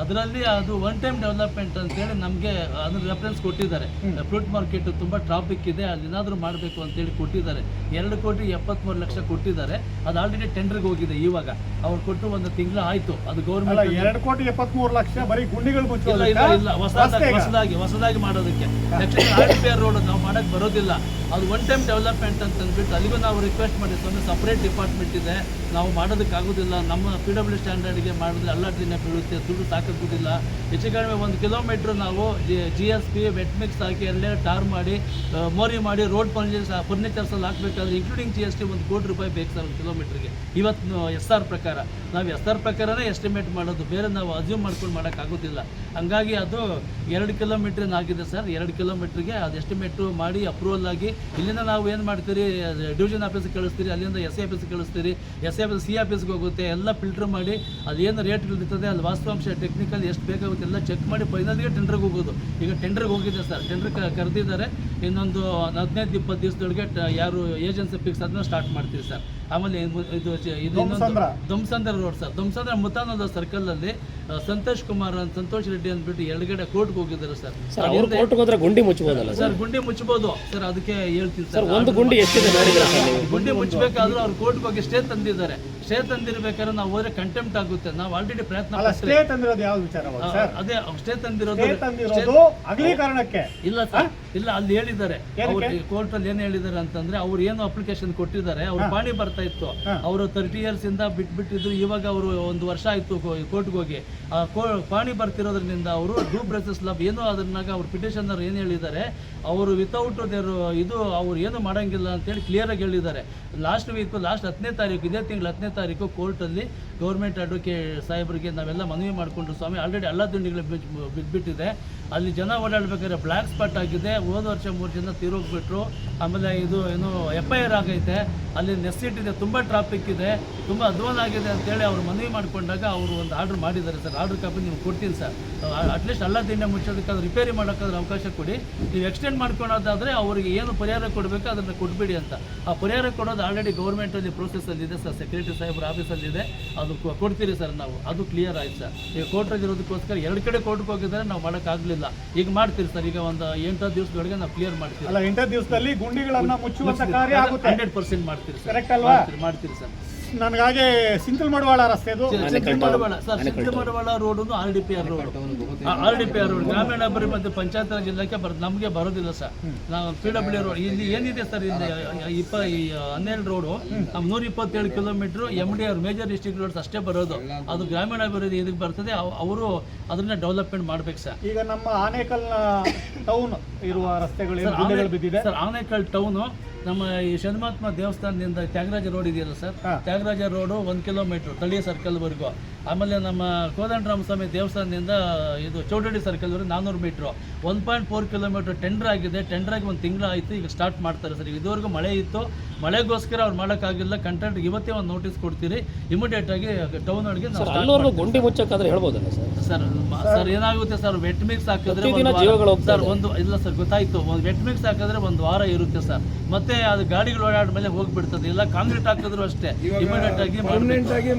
ಅದರಲ್ಲಿ ಅದು ಒನ್ ಟೈಮ್ ಡೆವಲಪ್ಮೆಂಟ್ ಅಂತೇಳಿ ನಮಗೆ ಅದ್ರ ರೆಫರೆನ್ಸ್ ಕೊಟ್ಟಿದ್ದಾರೆ. ಫ್ರೂಟ್ ಮಾರ್ಕೆಟ್ ತುಂಬಾ ಟ್ರಾಫಿಕ್ ಇದೆ ಅಲ್ಲಿ ಏನಾದರೂ ಮಾಡಬೇಕು ಅಂತೇಳಿ ಕೊಟ್ಟಿದ್ದಾರೆ. ಎರಡು ಕೋಟಿ ಎಪ್ಪತ್ಮೂರು ಲಕ್ಷ ಕೊಟ್ಟಿದ್ದಾರೆ. ಅದು ಆಲ್ರೆಡಿ ಟೆಂಡರ್ಗೆ ಹೋಗಿದೆ ಇವಾಗ. ಅವ್ರು ಕೊಟ್ಟು ಒಂದು ತಿಂಗಳು ಆಯ್ತು. ಅದು ಗೌರ್ಮೆಂಟ್ ಎರಡು ಕೋಟಿ ಎಪ್ಪತ್ಮೂರು ಲಕ್ಷ ಬರೀ ಗುಂಡಿಗಳು ಇಲ್ಲ ಇಲ್ಲ ಹೊಸದಾಗಿ. ಹೊಸದಾಗಿ ಹೊಸದಾಗಿ ಮಾಡೋದಕ್ಕೆ. Next R T P R road ನಾವು ಮಾಡಕ್ ಬರೋದಿಲ್ಲ. ಅದು ಒನ್ ಟೈಮ್ ಡೆವಲಪ್ಮೆಂಟ್ ಅಂತ ಅಂದ್ಬಿಟ್ಟು ಅಲ್ಲಿಗೂ ನಾವು ರಿಕ್ವೆಸ್ಟ್ ಮಾಡಿದ್ವಿ. ಸಪ್ರೇಟ್ ಡಿಪಾರ್ಟ್ಮೆಂಟ್ ಇದೆ. ನಾವು ಮಾಡೋದಕ್ಕಾಗೋದಿಲ್ಲ ನಮ್ಮ ಪಿ ಡಬ್ಲ್ಯೂ ಸ್ಟ್ಯಾಂಡರ್ಡ್ಗೆ ಮಾಡಿದ್ರೆ ಎಲ್ಲ ದಿನ ಬೀಳುತ್ತೆ, ದುಡ್ಡು ಸಾಕಾಗೋದಿಲ್ಲ ಹೆಚ್ಚು ಕಡಿಮೆ ಒಂದು ಕಿಲೋಮೀಟ್ರ್ ನಾವು G S P wet mix ಹಾಕಿ ಅಲ್ಲೇ ಟಾರ್ ಮಾಡಿ ಮೋರಿ ಮಾಡಿ ರೋಡ್ ಫರ್ನಿಚರ್ಸ್ ಫರ್ನಿಚರ್ಸಲ್ಲಿ ಹಾಕಬೇಕಾದ್ರೆ ಇನ್ಕ್ಲೂಡಿಂಗ್ ಜಿ ಎಸ್ ಟಿ ಒಂದು ಕೋಟಿ ರೂಪಾಯಿ ಬೇಕು ಸರ್ ಒಂದು ಕಿಲೋಮೀಟ್ರಿಗೆ ಇವತ್ತು ಎಸ್ ಆರ್ ಪ್ರಕಾರ. ನಾವು ಎಸ್ ಆರ್ ಪ್ರಕಾರನೇ ಎಸ್ಟಿಮೇಟ್ ಮಾಡೋದು. ಬೇರೆ ನಾವು ಅಸ್ಯೂಮ್ ಮಾಡ್ಕೊಂಡು ಮಾಡೋಕ್ಕಾಗೋದಿಲ್ಲ ಹಂಗಾಗಿ ಅದು ಎರಡು ಕಿಲೋಮೀಟ್ರ್ ಆಗಿದೆ ಸರ್ ಎರಡು ಕಿಲೋಮೀಟ್ರಿಗೆ ಅದು ಎಸ್ಟಿಮೇಟು ಮಾಡಿ ಅಪ್ರೂವಲ್ ಆಗಿ ಇಲ್ಲಿಂದ ನಾವು ಏನು ಮಾಡ್ತೀರಿ? ಡಿವಿಷನ್ ಆಫೀಸ್ಗೆ ಕಳಿಸ್ತೀರಿ ಅಲ್ಲಿಂದ ಎಸ್ ಸಿ ಆಫೀಸ್ಗೆ ಕಳಿಸ್ತೀರಿ ಎಸ್ ಸಿ ಆಫೀಸ್ ಸಿ ಆಫೀಸ್ಗೆ ಹೋಗುತ್ತೆ ಎಲ್ಲ ಫಿಲ್ಟರ್ ಮಾಡಿ ಅದೇನು ರೇಟ್ಗಳಿರ್ತದೆ ಅಲ್ಲಿ ವಾಸ್ತವಾಂಶ ಟೆಕ್ನಿಕಲ್ ಎಷ್ಟು ಬೇಕಾಗುತ್ತೆ ಎಲ್ಲ ಚೆಕ್ ಮಾಡಿ ಫೈನಲ್ಗೆ ಟೆಂಡರ್ಗೆ ಹೋಗೋದು. ಈಗ ಟೆಂಡ್ರಿಗೆ ಹೋಗಿದೆ ಸರ್ ಟೆಂಡರ್ ಕರೆದಿದ್ದಾರೆ. ಇನ್ನೊಂದು ಹದಿನೈದು ಇಪ್ಪತ್ತು ದಿವಸದೊಳಗೆ ಯಾರು ಏಜೆನ್ಸಿ ಫಿಕ್ಸ್ ಅದನ್ನ ಸ್ಟಾರ್ಟ್ ಮಾಡ್ತೀವಿ ಸರ್ ಆಮೇಲೆ ಇದು ಇದು ಇದು ಇನ್ನೊಂದು ಧ್ವಂಸಂದ್ರ ರೋಡ್ ಸರ್ ಧ್ವಂಸಂದ್ರ ಮುತಾನದ ಸರ್ಕಲ್ ಅಲ್ಲಿ ಆ, ಸಂತೋಷ್ ಕುಮಾರ್ ಅಂತ ಸಂತೋಷ್ ರೆಡ್ಡಿ ಅಂದ್ಬಿಟ್ಟು ಎಡಗಡೆ ಕೋರ್ಟ್ಗೆ ಹೋಗಿದ್ದಾರೆ ಸರ್. ಅವ್ರು ಕೋರ್ಟ್ಗೆ ಹೋದ್ರೆ ಗುಂಡಿ ಮುಚ್ಚಬಹುದಲ್ಲ ಸರ್ ಗುಂಡಿ ಮುಚ್ಚಬಹುದು ಸರ್ ಅದಕ್ಕೆ ಹೇಳ್ತೀನಿ ಸರ್. ಒಂದು ಗುಂಡಿ ಎಷ್ಟಿದೆ ನೋಡಿದ್ರ ಗುಂಡಿ ಮುಚ್ಚಬೇಕಾದ್ರೂ ಅವ್ರು ಕೋರ್ಟ್ ಬಗ್ಗೆ ಸ್ಟೇ ತಂದಿದ್ದಾರೆ. ಸ್ಟೇ ತಂದಿರ್ಬೇಕಾದ್ರೆ ನಾವು ಹೋದ್ರೆ ಕಂಟೆಂಪ್ಟ್ ಆಗುತ್ತೆ. ನಾವು ಆಲ್ರೆಡಿ ಪ್ರಯತ್ನ. ಸ್ಟೇ ತಂದಿರೋದು ಯಾವ ವಿಚಾರ ಸರ್? ಅದೇ ಸ್ಟೇ ತಂದಿರೋದು ಸ್ಟೇ ತಂದಿರೋದು ಅಗಲೀಕರಣಕ್ಕೆ ಇಲ್ಲ ಸರ್. ಇಲ್ಲ ಅಲ್ಲಿ ಹೇಳಿದ್ದಾರೆ? ಕೋರ್ಟ್ ಅಲ್ಲಿ ಏನ್ ಹೇಳಿದ್ದಾರೆ ಅಂತಂದ್ರೆ ಅವ್ರು ಏನು ಅಪ್ಲಿಕೇಶನ್ ಕೊಟ್ಟಿದ್ದಾರೆ ಅವ್ರು ಪಾಣಿ ಬರ್ತಾ ಇತ್ತು. ಅವರು ತರ್ಟಿ ಇಯರ್ಸ್ ಇಂದ ಬಿಟ್ಬಿಟ್ಟಿದ್ರು ಇವಾಗ ಅವರು ಒಂದು ವರ್ಷ ಆಯ್ತು ಕೋರ್ಟ್ಗೆ ಹೋಗಿ. ಆ ಕೋ- ಪಾಣಿ ಬರ್ತಿರೋದ್ರಿಂದ ಅವರು ಡೂ ಬ್ರೆಸಸ್ ಲಬ್ ಏನು ಅದನ್ನಾಗ ಅವ್ರ ಪಿಟಿಷನರ್ ಏನು ಹೇಳಿದ್ದಾರೆ, ಅವರು ವಿತೌಟ್ ದೇರ್ ಇದು ಅವ್ರು ಏನು ಮಾಡಂಗಿಲ್ಲ ಅಂತೇಳಿ ಕ್ಲಿಯರ್ ಆಗಿ ಹೇಳಿದ್ದಾರೆ. ಲಾಸ್ಟ್ ವೀಕ್ ಲಾಸ್ಟ್ ಹತ್ತನೇ ತಾರೀಕು, ಇದೇ ತಿಂಗಳು ಹತ್ತನೇ ತಾರೀಕು ಕೋರ್ಟಲ್ಲಿ ಗೌರ್ಮೆಂಟ್ ಅಡ್ವೊಕೇಟ್ ಸಾಹೇಬರಿಗೆ ನಾವೆಲ್ಲ ಮನವಿ ಮಾಡಿಕೊಂಡು ಸ್ವಾಮಿ. ಆಲ್ರೆಡಿ ಎಲ್ಲ ದಿಂಡಿಗಳು ಬಿದ್ದುಬಿಟ್ಟಿದೆ ಅಲ್ಲಿ ಜನ ಓಡಾಡ್ಬೇಕಾದ್ರೆ ಬ್ಲ್ಯಾಕ್ ಸ್ಪಾಟ್ ಆಗಿದೆ. ಹೋದ ವರ್ಷ ಮೂರು ಜನ ತೀರೋಗ್ಬಿಟ್ರು. ಆಮೇಲೆ ಇದು ಏನು ಎಫ್ ಐ ಆರ್ ಆಗೈತೆ. ಅಲ್ಲಿ ನೆಸ್ಸಿಟ್ಟಿದೆ. ತುಂಬ ಟ್ರಾಫಿಕ್ ಇದೆ. ತುಂಬ ಅಧ್ವಾನ ಆಗಿದೆ ಅಂತೇಳಿ ಅವ್ರು ಮನವಿ ಮಾಡಿಕೊಂಡಾಗ ಅವರು ಒಂದು ಆರ್ಡರ್ ಮಾಡಿದ್ದಾರೆ ಸರ್. ಆರ್ಡರ್ ಕಾಪಿ ನೀವು ಕೊಡ್ತೀನಿ ಸರ್. ಅಟ್ಲೀಸ್ಟ್ ಅಲ್ಲ ದಿಂಡೆ ಮುಚ್ಚೋದಕ್ಕಾದ್ರೆ ರಿಪೇರಿ ಮಾಡೋಕ್ಕಾದ್ರೆ ಅವಕಾಶ ಕೊಡಿ. ನೀವು ಎಕ್ಸ್ಟೆಂಡ್ ಮಾಡ್ಕೊಳೋದಾದರೆ ಅವರಿಗೆ ಏನು ಪರಿಹಾರ ಕೊಡಬೇಕು ಅದನ್ನು ಕೊಟ್ಬಿಡಿ ಅಂತ. ಆ ಪರಿಹಾರ ಕೊಡೋದು ಆಲ್ರೆಡಿ ಗೌರ್ಮೆಂಟಲ್ಲಿ ಇದೆ ಸರ್. ಸೆಕ್ರೆಟರಿ ಸಾಹೇಬ್ರ ಆಫೀಸಲ್ಲಿದೆ ಅದು ಕೊಡ್ತೀರಿ ಸರ್ ನಾವು. ಅದು ಕ್ಲಿಯರ್ ಆಯ್ತು ಸರ್. ಈಗ ಇರೋದಕ್ಕೋಸ್ಕರ ಎರಡು ಕಡೆ ಕೋರ್ಟ್ಗೆ ಹೋಗಿದ್ದಾರೆ ನಾವು ಮಾಡೋಕ್ಕಾಗಲಿಲ್ಲ ಈಗ ಮಾಡ್ತೀರಿ ಸರ್. ಈಗ ಒಂದು ಎಂಟು ದಿವಸದೊಳಗೆ ನಾವು ಕ್ಲಿಯರ್ ಮಾಡ್ತೀವಿ. ಅಲ್ಲ ಎಂಟು ದಿವಸದಲ್ಲಿ ಗುಂಡಿಗಳನ್ನು ಮುಚ್ಚುವಂತ ಕಾರ್ಯ ಆಗುತ್ತೆ. ಹಂಡ್ರೆಡ್ ಪರ್ಸೆಂಟ್ ಮಾಡ್ತೀರಿ ಸರ್. Correct ಅಲ್ವಾ? ಮಾಡ್ತೀರಿ ಸರ್. ನನಗಾಗೆ ಸಿಂತಲ್ ಮಡವಾಳ ರಸ್ತೆ ಇದು. Madavala road R D P R road R D P R road ಗ್ರಾಮೀಣ ಅಭಿವೃದ್ಧಿ ಮತ್ತು ಪಂಚಾಯತ್ ರಾಜ್ ಇಲಾಖೆ ಬರ್ ನಮಗೆ ಬರೋದಿಲ್ಲ ಸರ್ ನಾವು ಪಿ ಡಬ್ಲ್ಯೂ ರೋಡ್ ಇಲ್ಲಿ ಏನಿದೆ ಸರ್ ಇಲ್ಲಿ ಇಪ್ಪ ಹನ್ನೆರಡು ರೋಡು ನಮ್ಮ ನೂರ ಇಪ್ಪತ್ತೇಳು kilometre M D R major district road ಅಷ್ಟೇ ಬರೋದು. ಅದು ಗ್ರಾಮೀಣಾಭಿವೃದ್ಧಿ ಇದಕ್ಕೆ ಬರ್ತದೆ. ಅವರು ಅದನ್ನ ಡೆವಲಪ್ಮೆಂಟ್ ಮಾಡ್ಬೇಕು ಸರ್ ಈಗ ನಮ್ಮ ಆನೇಕಲ್ ಟೌನ್ ಇರುವ ರಸ್ತೆಗಳು ಬಿದ್ದಿದೆ. ಸರ್ ಆನೇಕಲ್ ಟೌನು ನಮ್ಮ ಈ ಶನಿಮಾತ್ಮ ದೇವಸ್ಥಾನದಿಂದ ತ್ಯಾಗರಾಜ ರೋಡ್ ಇದೆಯಲ್ಲ ಸರ್. ತ್ಯಾಗರಾಜ ರೋಡು ಒಂದು ಕಿಲೋಮೀಟ್ರ್ ತಳಿಯ ಸರ್ಕಲ್ವರೆಗೂ ಆಮೇಲೆ ನಮ್ಮ ಕೋದಂಡರಾಮ ಸ್ವಾಮಿ ದೇವಸ್ಥಾನದಿಂದ ಇದು ಚೌಡಡಿ ಸರ್ಕಲ್ವರೆಗೆ ನಾನ್ನೂರು metre one point four kilometre tender ಆಗಿದೆ. ಟೆಂಡರ್ ಆಗಿ ಒಂದು ತಿಂಗಳು ಆಯಿತು ಈಗ ಸ್ಟಾರ್ಟ್ ಮಾಡ್ತಾರೆ ಸರ್. ಇದುವರೆಗೂ ಮಳೆ ಇತ್ತು. ಮಳೆಗೋಸ್ಕರ ಅವ್ರು ಮಾಡೋಕ್ಕಾಗಿಲ್ಲ. ಕಂಟ್ರಾಕ್ಟ್ ಇವತ್ತೇ ಒಂದು ನೋಟಿಸ್ ಕೊಡ್ತೀರಿ. ಇಮಿಡಿಯೇಟ್ ಆಗಿ ಟೌನ್ ಒಳಗೆ ನಾವು ಗುಂಡಿ ಮುಚ್ಚಕ್ಕಾದ್ರೆ ಹೇಳ್ಬೋದಲ್ಲ ಸರ್? Sir sir. ಏನಾಗುತ್ತೆ ಸರ್? ವೆಟ್ ಮಿಕ್ಸ್ ಹಾಕಿದ್ರೆ ಸರ್ ಒಂದು ಇಲ್ಲ ಸರ್ ಗೊತ್ತಾಯ್ತು. ಒಂದು ವೆಟ್ ಮಿಕ್ಸ್ ಹಾಕಿದ್ರೆ ಒಂದು ವಾರ ಇರುತ್ತೆ ಸರ್. ಮತ್ತೆ ಅದು ಗಾಡಿಗಳು ಓಡಾಡ ಮೇಲೆ ಹೋಗ್ಬಿಡ್ತದೆ. ಇಲ್ಲ ಕಾಂಕ್ರೀಟ್ ಹಾಕಿದ್ರು ಅಷ್ಟೇ. ಇಮಿಡಿಯೇಟ್ ಆಗಿ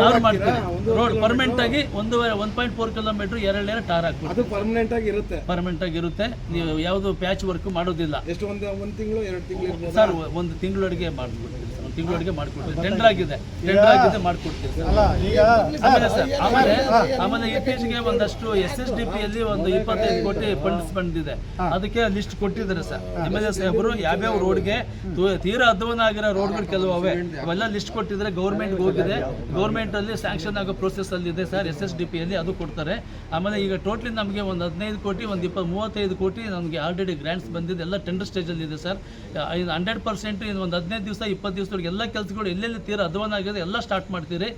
ಟಾರ್ ಮಾಡ್ತೀವಿ. ರೋಡ್ ಪರ್ಮನೆಂಟ್ ಆಗಿ ಒಂದೂವರೆ ಒನ್ ಪಾಯಿಂಟ್ ಫೋರ್ ಕಿಲೋಮೀಟರ್ ಎರಡು ನೇರ ಟಾರ್ ಹಾಕ್ಬಿಟ್ಟು ಅದು ಪರ್ಮನೆಂಟ್ ಆಗಿ ಇರುತ್ತೆ. ಪರ್ಮನೆಂಟ್ ಆಗಿ ಇರುತ್ತೆ. ನೀವು ಯಾವುದು ಪ್ಯಾಚ್ ವರ್ಕ್ ಮಾಡೋದಿಲ್ಲ. ಎಷ್ಟು ಒಂದು ಒಂದು ತಿಂಗಳು ಎರಡು ತಿಂಗಳು ಸರ್ ಒಂದು ತಿಂಗಳೊಳಗೆ ಒಂದು ತಿಂಗಳೊಳಗೆ ಮಾಡ್ಕೊಡ್ತೀವಿ. ಟೆಂಡರ್ ಆಗಿದೆ. ಟೆಂಡರ್ ಆಗಿದೆ ಮಾಡ್ಕೊಡ್ತೀವಿ. ಆಮೇಲೆ ಆಮೇಲೆ ಇತ್ತೀಚೆಗೆ ಒಂದಷ್ಟು ಎಸ್ ಎಸ್ ಡಿ ಪಿ ಅಲ್ಲಿ ಒಂದು ಇಪ್ಪತ್ತೈದು ಕೋಟಿ ಫಂಡ್ಸ್ ಬಂದಿದೆ. ಅದಕ್ಕೆ ಲಿಸ್ಟ್ ಕೊಟ್ಟಿದ್ದಾರೆ ಸರ್. ಎಂ ಎಲ್ ಎ ಸಾಹೇಬರು ಯಾವ್ಯಾವ ರೋಡ್ಗೆ ತೀರಾ ಅಧ್ವಾನ ಆಗಿರೋ ರೋಡ್ಗಳು ಕೆಲವು ಅವೆ ಅವೆಲ್ಲ ಲಿಸ್ಟ್ ಕೊಟ್ಟಿದ್ರೆ ಗೌರ್ಮೆಂಟ್ಗೆ ಹೋಗಿದೆ. ಗೌರ್ಮೆಂಟ್ ಅಲ್ಲಿ ಸ್ಯಾಂಕ್ಷನ್ ಆಗೋ ಪ್ರೊಸೆಸ್ ಅಲ್ಲಿ ಇದೆ sir S S D P ಅಲ್ಲಿ ಅದು ಕೊಡ್ತಾರೆ. ಆಮೇಲೆ ಈಗ ಟೋಟ್ಲಿ ನಮಗೆ ಒಂದು ಹದಿನೈದು ಕೋಟಿ ಒಂದು ಇಪ್ಪತ್ತು ಮೂವತ್ತೈದು ಕೋಟಿ ನಮಗೆ ಆಲ್ರೆಡಿ ಗ್ರಾಂಟ್ಸ್ ಬಂದಿದೆ. ಎಲ್ಲ ಟೆಂಡರ್ ಸ್ಟೇಜಲ್ಲಿ ಇದೆ ಸರ್. ಹಂಡ್ರೆಡ್ ಪರ್ಸೆಂಟ್ ಒಂದು ಹದಿನೈದು ದಿವಸ ಇಪ್ಪತ್ತು ದಿವಸದೊಳಗೆ ಎಲ್ಲ ಕೆಲಸಗಳು ಎಲ್ಲೆಲ್ಲಿ ತೀರ ಅಧ್ವಾನ ಆಗಿದೆ ಎಲ್ಲ ಸ್ಟಾರ್ಟ್ ಮಾಡ್ತೀರಿ.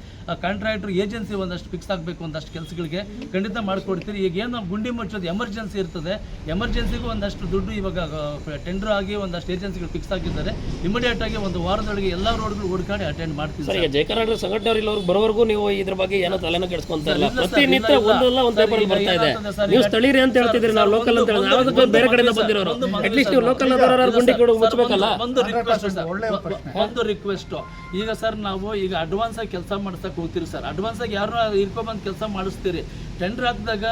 ಕಾಂಟ್ರಾಕ್ಟರ್ ಏಜೆನ್ಸಿ ಒಂದಷ್ಟು ಫಿಕ್ಸ್ ಆಗಬೇಕು ಒಂದಷ್ಟು ಕೆಲಸಗಳಿಗೆ. ಖಂಡಿತ ಮಾಡಿಕೊಡ್ತೀರಿ. ಈಗ ಏನು ಗುಂಡಿ ಮುಚ್ಚೋದು ಎಮರ್ಜೆನ್ಸಿ ಇರ್ತದೆ. ಎಮರ್ಜೆನ್ಸಿಗೂ ಒಂದಷ್ಟು ದುಡ್ಡು ಇವಾಗ ಟೆಂಡರ್ ಆಗಿ ಒಂದಷ್ಟು ಏಜೆನ್ಸಿಗಳು ಫಿಕ್ಸ್ ಆಗಿದ್ದಾರೆ. ಇಮಿಡಿಯೇಟ್ ಆಗಿ ಒಂದು ವಾರದೊಳಗೆ ಎಲ್ಲ ರೋಡ್ಗಳು ಹುಡುಕಾಡಿ ಅಟೆಂಡ್ ಮಾಡ್ತೀವಿ ಸರ್ ಈಗ ಜಯಕರ್ನಾಟಕ ಸಂಘಟನೆಯವರು ಇಲ್ಲವ್ರು ಬರೋವರೆಗೂ ನೀವು ಇದ್ರ ಬಗ್ಗೆ ಏನೋ ತಲೆನ ಕೆಡಿಸ್ಕೊಂತ ಇಲ್ಲ. ಇಲ್ಲ ಪ್ರತಿನಿತ್ಯ. ಒಂದಲ್ಲ ಒಂದು ಪೇಪರ್ ಈಗ ಬರ್ತಾ ಇದೆ. ನೀವು ಸ್ಥಳೀಯರೇ ಅಂತ ಹೇಳ್ತಿದ್ರಿ ನಾವು ಲೋಕಲ್ ಅಂತ ಹೇಳಿ. ನಾವು ಬೇರೆ ಕಡೆಯಿಂದ ಬಂದಿರೋರು. ಅಟ್ಲೀಸ್ಟ್ ನೀವು ಲೋಕಲ್ ಗುಂಡಿ ಕೊಡು ಮುಚ್ಚಬೇಕಲ್ಲ ಒಂದು- ರಿಕ್ವೆಸ್ಟ್ ಸರ್ ಒಳ್ಳೆ ಒಂದು ರಿಕ್ವೆಸ್ಟ್ ಈಗ ಸರ್ ನಾವು ಈಗ ಅಡ್ವಾನ್ಸ್ ಆಗಿ ಕೆಲಸ ಮಾಡ್ಸಕ್ ಹೋಗ್ತೀರಿ ಸರ್. ಅಡ್ವಾನ್ಸ್ ಆಗಿ ಯಾರು ಇರ್ಕೊಂಬಂದು ಕೆಲಸ ಮಾಡಿಸ್ತೀರಿ. ಟೆಂಡರ್ ಹಾಕಿದಾಗ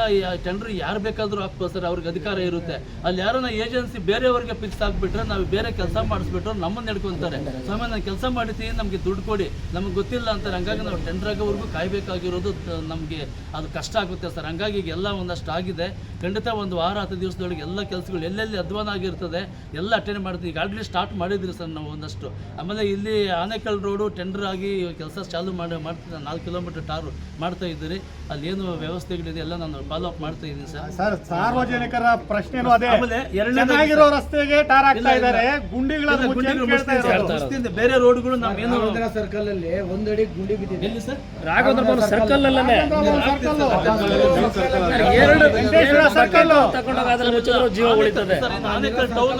ಟೆಂಡರ್ ಯಾರು ಬೇಕಾದರೂ ಹಾಕ್ಬೋದು ಸರ್, ಅವ್ರಿಗೆ ಅಧಿಕಾರ ಇರುತ್ತೆ. ಅಲ್ಲಿ ಯಾರನ್ನ ಏಜೆನ್ಸಿ ಬೇರೆಯವ್ರಿಗೆ ಫಿಕ್ಸ್ ಆಗಿಬಿಟ್ರೆ ನಾವು ಬೇರೆ ಕೆಲಸ ಮಾಡಿಸ್ಬಿಟ್ರು ನಮ್ಮನ್ನ ಹಿಡ್ಕೊಂತಾರೆ. ಸ್ವಾಮಿ, ನಾನು ಕೆಲಸ ಮಾಡಿದ್ದೀನಿ, ನಮಗೆ ದುಡ್ಡು ಕೊಡಿ. ನಮಗೆ ಗೊತ್ತಿಲ್ಲ ಅಂತಾರೆ. ಹಂಗಾಗಿ ನಾವು ಟೆಂಡರ್ ಆಗೋವರೆಗೂ ಕಾಯ್ಬೇಕಾಗಿರೋದು ನಮಗೆ ಅದು ಕಷ್ಟ ಆಗುತ್ತೆ ಸರ್. ಹಂಗಾಗಿ ಈಗ ಎಲ್ಲ ಒಂದಷ್ಟು ಆಗಿದೆ. ಖಂಡಿತ ಒಂದು ವಾರ, ಹತ್ತು ದಿವಸದೊಳಗೆ ಎಲ್ಲ ಕೆಲಸಗಳು ಎಲ್ಲೆಲ್ಲಿ ಅಧ್ವಾನ ಆಗಿರ್ತದೆ ಎಲ್ಲ ಅಟೆಂಡ್ ಮಾಡ್ತೀವಿ. ಈಗ ಆಲ್ರೆಡಿ ಸ್ಟಾರ್ಟ್ ಮಾಡಿದ್ರಿ ಸರ್ ನಾವು ಒಂದಷ್ಟು. ಆಮೇಲೆ ಇಲ್ಲಿ ಆನೇಕಲ್ ರೋಡು ಟೆಂಡರ್ ಆಗಿ ಕೆಲಸ ಚಾಲು ಮಾಡಿ ಮಾಡ್ತಿದ್ದೆ ನಾಲ್ಕು ಕಿಲೋಮೀಟರ್ ಟಾರು ಮಾಡ್ತಾ ಇದ್ದೀರಿ. ಅಲ್ಲಿ ಏನು ವ್ಯವಸ್ಥೆಗಳಿದೆ? ಎಲ್ಲ ನಾನು ಫಾಲೋ ಅಪ್ ಮಾಡ್ತಾ ಇದ್ದೀನಿ ಸರ್. ಸರ್ ಸಾರ್ವಜನಿಕರ ಪ್ರಶ್ನೆ ಅದೇ. ಆಮೇಲೆ ಎರಡನೇದಾಗಿ ಚೆನ್ನಾಗಿರೋ ರಸ್ತೆಗೆ ಟಾರ್ ಇಲ್ಲ. ಇದ್ದಾರೆ. ಗುಂಡಿಗಳ. ಬೇರೆ ರೋಡ್ಗಳು ನಾವೇನು ಸರ್ಕಲ್ ಅಲ್ಲಿ ಒಂದಡಿ ಗುಂಡಿ ಬಿದ್ದಿದೆ. ಸರ್? ರಾಘವೇಂದ್ರ ಸರ್ಕಲ್ ಅಲ್ಲೇ. ಸರ್ಕಲ್ ತಗೊಂಡೋಗ ಜೀವ ಉಳಿತದೆ Anekal town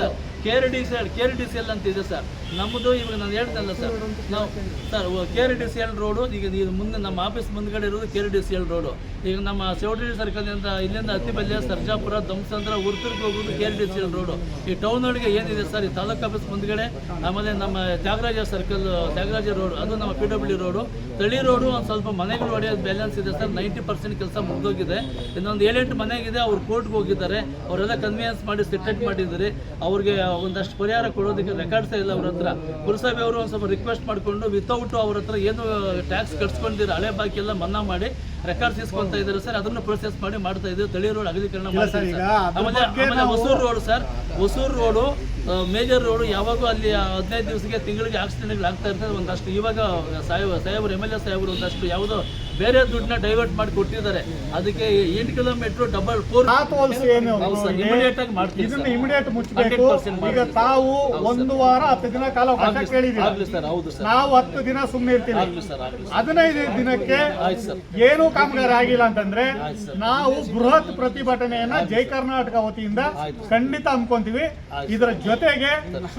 sir K R D C L K R D C L ಅಂತ ಇದೆ ಸರ್ ನಮ್ಮದು ಇವಾಗ ನಾನು ಹೇಳ್ತಲ್ಲ ಸರ್ ನಾವು sir K R D C L road ಈಗ ಇದು ಮುಂದೆ ನಮ್ಮ ಆಫೀಸ್ ಮುಂದ್ಗಡೆ ಇರೋದು K R D C L road ಈಗ ನಮ್ಮ ಚೌಟ್ರಿ ಸರ್ಕಲ್ನಿಂದ ಇಲ್ಲಿಂದ ಅತ್ತಿಬಲ್ಯ ಸರ್ಜಾಪುರ ದಂಸಂದ್ರ ಉರ್ತುರ್ಗೆ ಹೋಗೋದು K R D C L road ಈ ಟೌನ್ ಒಳಗೆ ಏನಿದೆ ಸರ್ ಈ ತಾಲೂಕು ಆಫೀಸ್ ಮುಂದ್ಗಡೆ, ಆಮೇಲೆ ನಮ್ಮ ತ್ಯಾಗರಾಜ ಸರ್ಕಲ್ ತ್ಯಾಗರಾಜ ರೋಡ್ ಅದು ನಮ್ಮ P W road Thali road ಒಂದು ಸ್ವಲ್ಪ ಮನೆಗಳು ಹೊಡೆಯೋದು ಬ್ಯಾಲೆನ್ಸ್ ಇದೆ ಸರ್ ನೈಂಟಿ ಪರ್ಸೆಂಟ್ ಕೆಲಸ ಮುಗಿದೋಗಿದೆ. ಇನ್ನೊಂದು ಏಳೆಂಟು ಮನೆಗಿದೆ, ಅವ್ರು ಕೋರ್ಟ್ಗೆ ಹೋಗಿದ್ದಾರೆ. ಅವರೆಲ್ಲ ಕನ್ವಿಯನ್ಸ್ ಮಾಡಿ ಸೆಟೆಟ್ ಮಾಡಿದ್ದಾರೆ. ಅವ್ರಿಗೆ ಒಂದಷ್ಟು ಪರಿಹಾರ ಕೊಡೋದಕ್ಕೆ ರೆಕಾರ್ಡ್ಸೇ ಇಲ್ಲ ಅವ್ರ ಹತ್ರ. ಪುರಸಭೆ ಅವರು ಒಂದು ಸ್ವಲ್ಪ ರಿಕ್ವೆಸ್ಟ್ ಮಾಡಿಕೊಂಡು ವಿತೌಟ್ ಅವ್ರ ಹತ್ರ ಏನು ಟ್ಯಾಕ್ಸ್ ಕಟ್ಸ್ಕೊಂಡಿರೋ ಹಳೆ ಬಾಕಿ ಎಲ್ಲ ಮನ್ನಾ ಮಾಡಿ ರೆಕಾರ್ಡ್ಸ್ ಇಸ್ಕೊಂತ ಇದ್ದಾರೆ ಸರ್ ಅದನ್ನು ಪ್ರೊಸೆಸ್ ಮಾಡಿ ಮಾಡ್ತಾ ಇದ್ದೀವಿ. ತಳಿ ರೋಡ್ ಅಗಲೀಕರಣ ಮಾಡ್ತಾ ಆಮೇಲೆ Hosur road sir Hosur road major road ಯಾವಾಗೂ ಅಲ್ಲಿ ಹದಿನೈದು ದಿವಸಕ್ಕೆ ತಿಂಗಳಿಗೆ ಆಕ್ಸಿಡೆಂಟ್ಗಳು ಆಗ್ತಾ ಇರ್ತದೆ. ಒಂದಷ್ಟು ಇವಾಗ ಸಾಹೇಬ್ ಸಾಹೇಬರು ಎಂ ಎಲ್ ಎ ಸಾಹೇಬರು ಒಂದಷ್ಟು ಯಾವುದೋ ಬೇರೆ ದುಡ್ಡನ್ನ ಡೈವರ್ಟ್ ಮಾಡಿ ಕೊಟ್ಟಿದ್ದಾರೆ. ಅದಕ್ಕೆ ಎಂಟು ಕಿಲೋಮೀಟರ್ ಡಬಲ್ ಫೋರ್ ಇಮಿಡಿಯೇಟ್ ಆಗಿ ಮಾಡ್ತೀವಿ ಇದನ್ನ ಇಮಿಡಿಯೇಟ್ ಮುಚ್ಚಬೇಕು ಈಗ ತಾವು ಒಂದು ವಾರ ಹತ್ತು ದಿನ ಕಾಲ ಅವಕಾಶ ಕೇಳಿದ್ದೀವಿ ಸರ್ ಹೌದು ಸರ್. ನಾವು ಹತ್ತು ದಿನ ಸುಮ್ಮನೆ ಇರ್ತೀವಿ. ಹದಿನೈದು ದಿನಕ್ಕೆ ಏನೂ ಕಾಮಗಾರಿ ಆಗಿಲ್ಲ ಅಂತಂದ್ರೆ ನಾವು ಬೃಹತ್ ಪ್ರತಿಭಟನೆಯನ್ನ ಜೈ ಕರ್ನಾಟಕ ವತಿಯಿಂದ ಖಂಡಿತ ಅನ್ಕೊಂತೀವಿ ಇದರ ಜೊತೆಗೆ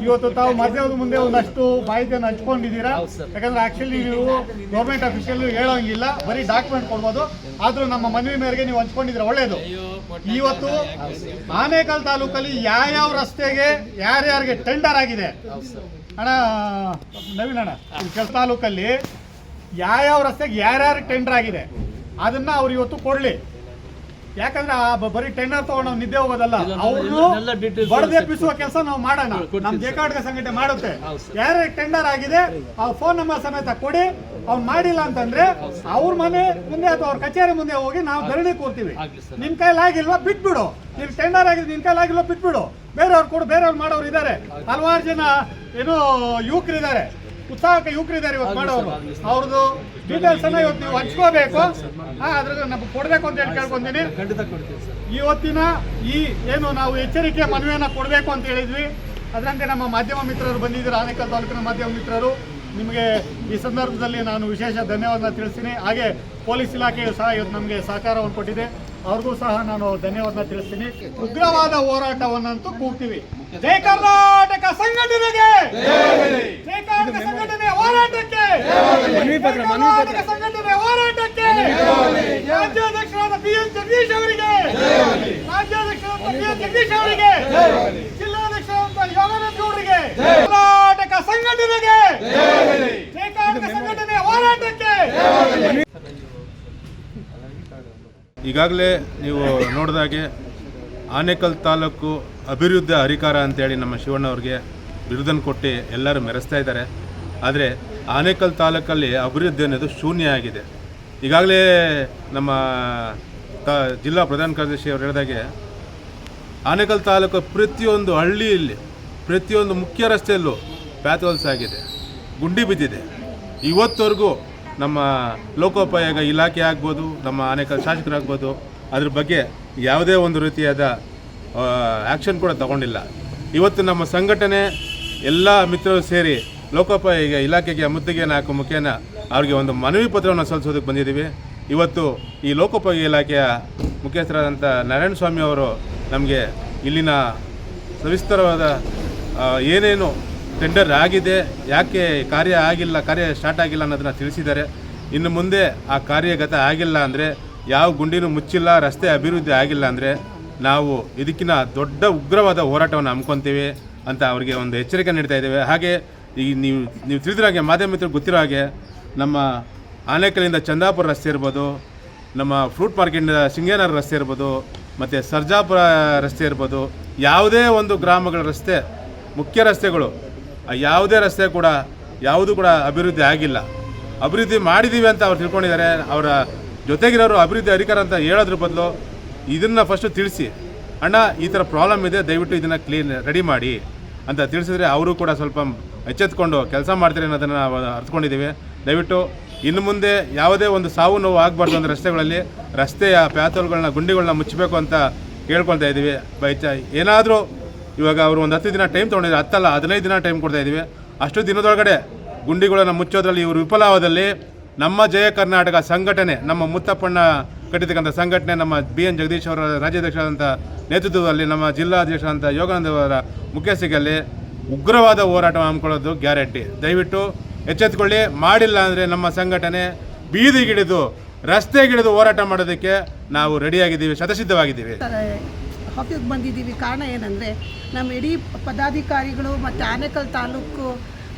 ಇವತ್ತು ತಾವು ಮಧ್ಯದ ಮುಂದೆ ಒಂದಷ್ಟು ಮಾಹಿತಿಯನ್ನು ಹಂಚ್ಕೊಂಡಿದ್ದೀರಾ? ಯಾಕಂದ್ರೆ ಆಕ್ಚುಲಿ ನೀವು ಗೌರ್ಮೆಂಟ್ ಅಫಿಷಿಯಲ್ ಹೇಳೋಂಗಿಲ್ಲ. ಬರೀ ಡಾಕ್ಯುಮೆಂಟ್ ಕೊಡ್ಬೋದು. ಆದ್ರೂ ನಮ್ಮ ಮನವಿ ಮೇರೆಗೆ ನೀವು ಹಂಚ್ಕೊಂಡಿದ್ರೆ ಒಳ್ಳೇದು. ಇವತ್ತು ಆನೇಕಲ್ ತಾಲೂಕಲ್ಲಿ ಯಾವ್ಯಾವ ರಸ್ತೆಗೆ ಯಾರ್ಯಾರಿಗೆ ಟೆಂಡರ್ ಆಗಿದೆ? ಅಣ್ಣ, ನವೀನ್ ಅಣ್ಣ ಕೆಲ ತಾಲೂಕಲ್ಲಿ ಯಾವ್ಯಾವ ರಸ್ತೆಗೆ ಯಾರ್ಯಾರಿಗೆ ಟೆಂಡರ್ ಆಗಿದೆ? ಅದನ್ನ ಅವ್ರು ಇವತ್ತು ಕೊಡ್ಲಿ. ಯಾಕಂದ್ರೆ ಆ ಬರಿ ಟೆಂಡರ್ ತಗೊಂಡು ನಾವು ನಿದ್ದೆ ಹೋಗೋದಲ್ಲ. ಅವ್ರನ್ನು ಬಡದೆಪ್ಪಿಸುವ ಕೆಲಸ ನಾವು ಮಾಡೋಣ. ನಮ್ಮ. ಜೇಕಾಡ್ಗ ಸಂಘಟನೆ ಮಾಡುತ್ತೆ. ಯಾರೇ ಟೆಂಡರ್ ಆಗಿದೆ ಆ ಫೋನ್ ನಂಬರ್ ಸಮೇತ ಕೊಡಿ. ಅವ್ನು ಮಾಡಿಲ್ಲ ಅಂತಂದ್ರೆ ಅವ್ರ ಮನೆ ಮುಂದೆ ಅಥವಾ ಅವ್ರ ಕಚೇರಿ ಮುಂದೆ ಹೋಗಿ ನಾವು ಧರಣಿ ಕೂರ್ತೀವಿ. ನಿಮ್ ಕೈಲಿ ಆಗಿಲ್ವ ಕೈಲಾಗಿಲ್ವಾ ಬಿಟ್ಬಿಡು. ನಿಮ್ ಟೆಂಡರ್ ಆಗಿದೆ ನಿನ್ ಕೈಲಾಗಿಲ್ವಾ ಬಿಟ್ಬಿಡು. ಬೇರೆಯವ್ರು ಕೊಡು ಬೇರೆಯವ್ರು ಮಾಡೋರು ಇದ್ದಾರೆ ಹಲವಾರು ಜನ ಏನೋ ಯುವಕರಿದ್ದಾರೆ. ಉತ್ಸಾಹಕ ಯುವಕರಿದ್ದಾರೆ ಇವತ್ತು ಮಾಡೋರು. ಅವ್ರದ್ದು ಡೀಟೇಲ್ಸ್ ಅನ್ನ ಇವತ್ತು ನೀವು ಹಂಚ್ಕೋಬೇಕು. ಅದ್ರ ನಮ್ಗೆ ಕೊಡ್ಬೇಕು ಅಂತ ಹೇಳಿ ಕೇಳ್ಕೊಂತೀನಿ. ಖಂಡಿತ ಕೊಡ್ತೀವಿ ಸರ್. ಇವತ್ತಿನ ಈ ಏನು ನಾವು ಎಚ್ಚರಿಕೆ ಮನವಿಯನ್ನು ಕೊಡಬೇಕು ಅಂತ ಹೇಳಿದ್ವಿ. ಅದರಂತೆ ನಮ್ಮ ಮಾಧ್ಯಮ ಮಿತ್ರರು ಬಂದಿದ್ರು ಆನೇಕಲ್ ತಾಲೂಕಿನ ಮಾಧ್ಯಮ ಮಿತ್ರರು. ನಿಮಗೆ ಈ ಸಂದರ್ಭದಲ್ಲಿ ನಾನು ವಿಶೇಷ ಧನ್ಯವಾದ ತಿಳಿಸ್ತೀನಿ. ಹಾಗೆ ಪೊಲೀಸ್ ಇಲಾಖೆಯು ಸಹ ಇವತ್ತು ನಮಗೆ ಸಹಕಾರವನ್ನು ಕೊಟ್ಟಿದೆ. ಅವ್ರಿಗೂ ಸಹ ನಾನು ಧನ್ಯವಾದ ತಿಳಿಸ್ತೀನಿ. ಉಗ್ರವಾದ ಹೋರಾಟವನ್ನಂತೂ ಕೂಗ್ತೀವಿ. ಜೈ ಕರ್ನಾಟಕ ಸಂಘಟನೆಗೆ! ಜಯ ಕರ್ನಾಟಕ ಸಂಘಟನೆ ಹೋರಾಟಕ್ಕೆ! ಸಂಘಟನೆ ಹೋರಾಟಕ್ಕೆ! ರಾಜ್ಯಾಧ್ಯಕ್ಷರಾದ ಬಿ ಎನ್ ಜಗದೀಶ್ ಅವರಿಗೆ! ರಾಜ್ಯಾಧ್ಯಕ್ಷರಾದ ಪಿ ಎನ್ ಜಗದೀಶ್ ಅವರಿಗೆ ಜಿಲ್ಲಾಧ್ಯಕ್ಷರಾದ ಯೋಗಾನಂದ ಗೌಡರಿಗೆ ಕರ್ನಾಟಕ ಸಂಘಟನೆಗೆ ಜೈ ಕರ್ನಾಟಕ ಸಂಘಟನೆ ಹೋರಾಟಕ್ಕೆ ಈಗಾಗಲೇ ನೀವು ನೋಡಿದಾಗೆ ಆನೇಕಲ್ ತಾಲೂಕು ಅಭಿವೃದ್ಧಿ ಅಧಿಕಾರ ಅಂತೇಳಿ ನಮ್ಮ ಶಿವಣ್ಣವ್ರಿಗೆ ಬಿರುದನ್ನು ಕೊಟ್ಟು ಎಲ್ಲರೂ ಮೆರೆಸ್ತಾ ಇದ್ದಾರೆ. ಆದರೆ ಆನೇಕಲ್ ತಾಲೂಕಲ್ಲಿ ಅಭಿವೃದ್ಧಿ ಅನ್ನೋದು ಶೂನ್ಯ ಆಗಿದೆ. ಈಗಾಗಲೇ ನಮ್ಮ ತ ಜಿಲ್ಲಾ ಪ್ರಧಾನ ಕಾರ್ಯದರ್ಶಿ ಅವರು ಹೇಳಿದಾಗೆ ಆನೇಕಲ್ ತಾಲೂಕು ಪ್ರತಿಯೊಂದು ಹಳ್ಳಿಯಲ್ಲಿ, ಪ್ರತಿಯೊಂದು ಮುಖ್ಯ ರಸ್ತೆಯಲ್ಲೂ ಪ್ಯಾಥೋಲ್ಸ್ ಆಗಿದೆ. ಗುಂಡಿ ಬಿದ್ದಿದೆ. ಇವತ್ತವರೆಗೂ ನಮ್ಮ ಲೋಕೋಪಯೋಗ ಇಲಾಖೆ ಆಗ್ಬೋದು, ನಮ್ಮ ಅನೇಕ ಶಾಸಕರಾಗ್ಬೋದು, ಅದ್ರ ಬಗ್ಗೆ ಯಾವುದೇ ಒಂದು ರೀತಿಯಾದ ಆ್ಯಕ್ಷನ್ ಕೂಡ ತಗೊಂಡಿಲ್ಲ. ಇವತ್ತು ನಮ್ಮ ಸಂಘಟನೆ ಎಲ್ಲ ಮಿತ್ರರು ಸೇರಿ ಲೋಕೋಪಯೋಗ ಇಲಾಖೆಗೆ ಮುತ್ತಿಗೆಯನ್ನು ಹಾಕೋ ಮುಖೇನ ಅವ್ರಿಗೆ ಒಂದು ಮನವಿ ಪತ್ರವನ್ನು ಸಲ್ಲಿಸೋದಕ್ಕೆ ಬಂದಿದ್ದೀವಿ. ಇವತ್ತು ಈ ಲೋಕೋಪಯೋಗ ಇಲಾಖೆಯ ಮುಖ್ಯಸ್ಥರಾದಂಥ ನಾರಾಯಣ ಸ್ವಾಮಿ ಅವರು ನಮಗೆ ಇಲ್ಲಿನ ಸವಿಸ್ತರವಾದ ಏನೇನು ಟೆಂಡರ್ ಆಗಿದೆ. ಯಾಕೆ ಕಾರ್ಯ ಆಗಿಲ್ಲ, ಕಾರ್ಯ ಸ್ಟಾರ್ಟ್ ಆಗಿಲ್ಲ ಅನ್ನೋದನ್ನು ತಿಳಿಸಿದ್ದಾರೆ. ಇನ್ನು ಮುಂದೆ ಆ ಕಾರ್ಯಗತ ಆಗಿಲ್ಲ ಅಂದರೆ, ಯಾವ ಗುಂಡಿನೂ ಮುಚ್ಚಿಲ್ಲ, ರಸ್ತೆ ಅಭಿವೃದ್ಧಿ ಆಗಿಲ್ಲ ಅಂದರೆ, ನಾವು ಇದಕ್ಕಿಂತ ದೊಡ್ಡ ಉಗ್ರವಾದ ಹೋರಾಟವನ್ನು ಹಮ್ಮಿಕೊತೀವಿ ಅಂತ ಅವರಿಗೆ ಒಂದು ಎಚ್ಚರಿಕೆ ನೀಡ್ತಾ ಇದ್ದೇವೆ. ಹಾಗೆ ಈ ನೀವು ನೀವು ತಿಳಿದಿರೋ ಹಾಗೆ ಮಾಧ್ಯಮ ಮಿತ್ರರು ಗೊತ್ತಿರೋ ಹಾಗೆ, ನಮ್ಮ ಆನೇಕಲ್ಲಿಂದ ಚಂದಾಪುರ ರಸ್ತೆ ಇರ್ಬೋದು, ನಮ್ಮ ಫ್ರೂಟ್ ಮಾರ್ಕೆಟಿಂದ ಸಿಂಗೇನರ್ ರಸ್ತೆ ಇರ್ಬೋದು, ಮತ್ತು ಸರ್ಜಾಪುರ ರಸ್ತೆ ಇರ್ಬೋದು, ಯಾವುದೇ ಒಂದು ಗ್ರಾಮಗಳ ರಸ್ತೆ, ಮುಖ್ಯ ರಸ್ತೆಗಳು ಯಾವುದೇ ರಸ್ತೆ ಕೂಡ ಯಾವುದೂ ಕೂಡ ಅಭಿವೃದ್ಧಿ ಆಗಿಲ್ಲ. ಅಭಿವೃದ್ಧಿ ಮಾಡಿದ್ದೀವಿ ಅಂತ ಅವ್ರು ತಿಳ್ಕೊಂಡಿದ್ದಾರೆ. ಅವರ ಜೊತೆಗಿರೋರು ಅಭಿವೃದ್ಧಿ ಅಧಿಕಾರ ಅಂತ ಹೇಳೋದ್ರ ಬದಲು ಇದನ್ನು ಫಸ್ಟು ತಿಳಿಸಿ. ಅಣ್ಣ, ಈ ಥರ ಪ್ರಾಬ್ಲಮ್ ಇದೆ, ದಯವಿಟ್ಟು ಇದನ್ನು ಕ್ಲೀನ್ ರೆಡಿ ಮಾಡಿ ಅಂತ ತಿಳಿಸಿದ್ರೆ ಅವರು ಕೂಡ ಸ್ವಲ್ಪ ಎಚ್ಚೆತ್ಕೊಂಡು ಕೆಲಸ ಮಾಡ್ತಾರೆ ಅನ್ನೋದನ್ನು ನಾವು ಅರ್ಥಕೊಂಡಿದ್ದೀವಿ ದಯವಿಟ್ಟು ಇನ್ನು ಮುಂದೆ ಯಾವುದೇ ಒಂದು ಸಾವು ನೋವು ಆಗಬಾರ್ದು ಅಂದರೆ ರಸ್ತೆಗಳಲ್ಲಿ ರಸ್ತೆಯ ಪ್ಯಾತೋಲ್ಗಳನ್ನ ಗುಂಡಿಗಳನ್ನ ಮುಚ್ಚಬೇಕು ಅಂತ ಕೇಳ್ಕೊಳ್ತಾ ಇದ್ದೀವಿ. ಬೈ ಏನಾದರೂ ಇವಾಗ ಅವರು ಒಂದು ಹತ್ತು ದಿನ ಟೈಮ್ ತೊಗೊಂಡಿದ್ದಾರೆ ಹತ್ತಲ್ಲ, ಹದಿನೈದು ದಿನ ಟೈಮ್ ಕೊಡ್ತಾ ಇದ್ದೀವಿ. ಅಷ್ಟು ದಿನದೊಳಗಡೆ ಗುಂಡಿಗಳನ್ನು ಮುಚ್ಚೋದ್ರಲ್ಲಿ ಇವರು ವಿಫಲವಾದಲ್ಲಿ ನಮ್ಮ ಜಯ ಕರ್ನಾಟಕ ಸಂಘಟನೆ, ನಮ್ಮ ಮುತ್ತಪ್ಪಣ್ಣ ಕಟ್ಟಿರ್ತಕ್ಕಂಥ ಸಂಘಟನೆ, ನಮ್ಮ ಬಿ ಎನ್ ಜಗದೀಶ್ ಅವರ ರಾಜ್ಯಾಧ್ಯಕ್ಷರಾದಂಥ ನೇತೃತ್ವದಲ್ಲಿ ನಮ್ಮ ಜಿಲ್ಲಾಧ್ಯಕ್ಷರಾದಂಥ ಯೋಗಾನಂದ ಅವರ ಮುಖ್ಯಸ್ಥಿಕೆಯಲ್ಲಿ ಉಗ್ರವಾದ ಹೋರಾಟ ಹಮ್ಮಿಕೊಳ್ಳೋದು ಗ್ಯಾರಂಟಿ. ದಯವಿಟ್ಟು ಎಚ್ಚೆತ್ತುಕೊಳ್ಳಿ ಮಾಡಿಲ್ಲ ಅಂದರೆ ನಮ್ಮ ಸಂಘಟನೆ ಬೀದಿಗಿಳಿದು ರಸ್ತೆಗಿಡಿದು ಹೋರಾಟ ಮಾಡೋದಕ್ಕೆ ನಾವು ರೆಡಿಯಾಗಿದ್ದೀವಿ ಶತಸಿದ್ಧವಾಗಿದ್ದೀವಿ. ಆಫೀಸ್ಗೆ ಬಂದಿದ್ದೀವಿ. ಕಾರಣ ಏನಂದರೆ ನಮ್ಮ ಇಡೀ ಪದಾಧಿಕಾರಿಗಳು ಮತ್ತು ಆನೇಕಲ್ ತಾಲೂಕು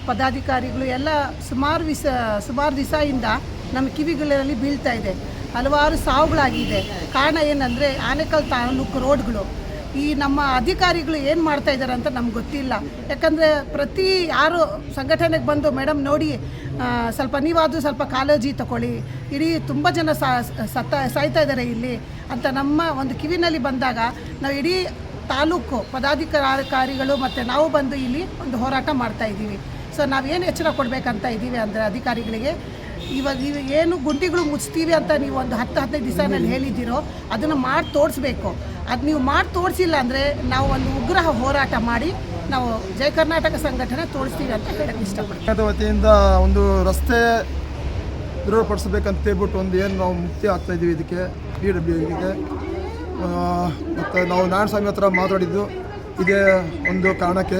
ಪದಾಧಿಕಾರಿಗಳು ಎಲ್ಲ ಸುಮಾರು ವಿಸ, ಸುಮಾರು ದಿವಸದಿಂದ ನಮ್ಮ ಕಿವಿಗಳಲ್ಲಿ ಬೀಳ್ತಾ ಇದೆ. ಹಲವಾರು ಸಾವುಗಳಾಗಿದೆ. ಕಾರಣ ಏನಂದರೆ, ಆನೇಕಲ್ ತಾಲೂಕು ರೋಡ್ಗಳು, ಈ ನಮ್ಮ ಅಧಿಕಾರಿಗಳು ಏನು ಮಾಡ್ತಾ ಇದ್ದಾರೆ ಅಂತ ನಮ್ಗೆ ಗೊತ್ತಿಲ್ಲ. ಯಾಕಂದರೆ, ಪ್ರತಿ ಯಾರು ಸಂಘಟನೆಗೆ ಬಂದು ಮೇಡಮ್ ನೋಡಿ ಸ್ವಲ್ಪ ನೀವಾದರೂ ಸ್ವಲ್ಪ ಕಾಳಜಿ ತಗೊಳ್ಳಿ ಇಡೀ ತುಂಬ ಜನ ಸತ್ತ, ಸಾಯ್ತಾ ಇದ್ದಾರೆ ಇಲ್ಲಿ. ಅಂತ ನಮ್ಮ ಒಂದು ಕಿವಿನಲ್ಲಿ ಬಂದಾಗ ನಾವು ಇಡೀ ತಾಲೂಕು ಪದಾಧಿಕಾರಿಗಳು ಮತ್ತು ನಾವು ಬಂದು ಇಲ್ಲಿ ಒಂದು ಹೋರಾಟ ಮಾಡ್ತಾ ಇದ್ದೀವಿ. ಸೊ ನಾವೇನು ಎಚ್ಚರ ಕೊಡಬೇಕಂತ ಇದ್ದೀವಿ ಅಂದರೆ ಅಧಿಕಾರಿಗಳಿಗೆ ಇವಾಗ ಇವು, ಏನು ಗುಂಡಿಗಳು ಮುಚ್ತೀವಿ ಅಂತ ನೀವು ಒಂದು ಹತ್ತು ಹದಿನೈದು ದಿವಸನಲ್ಲಿ ಹೇಳಿದ್ದೀರೋ, ಅದನ್ನು ಮಾಡಿ ತೋರಿಸ್ಬೇಕು. ಅದು ನೀವು ಮಾಡಿ ತೋರಿಸಿಲ್ಲ ಅಂದರೆ ನಾವು ಒಂದು ಉಗ್ರ ಹೋರಾಟ ಮಾಡಿ ನಾವು ಜಯ ಕರ್ನಾಟಕ ಸಂಘಟನೆ ತೋರಿಸ್ತೀವಿ ಅಂತ ಹೇಳಕ್ಕೆ ಇಷ್ಟಪಡ್ತೀವಿ ವತಿಯಿಂದ ಒಂದು ರಸ್ತೆ ದೃಢಪಡಿಸ್ಬೇಕಂತ ಹೇಳ್ಬಿಟ್ಟು ಒಂದು ಏನು ನಾವು ಮುಕ್ತಿ ಆಗ್ತಾ ಇದ್ದೀವಿ ಇದಕ್ಕೆ. ಪಿ ಡಬ್ಲ್ಯೂ ಇದಕ್ಕೆ ಮತ್ತು ನಾವು ನಾರಾಯಣಸ್ವಾಮಿ ಹತ್ರ ಮಾತಾಡಿದ್ದು ಇದೇ ಒಂದು ಕಾರಣಕ್ಕೆ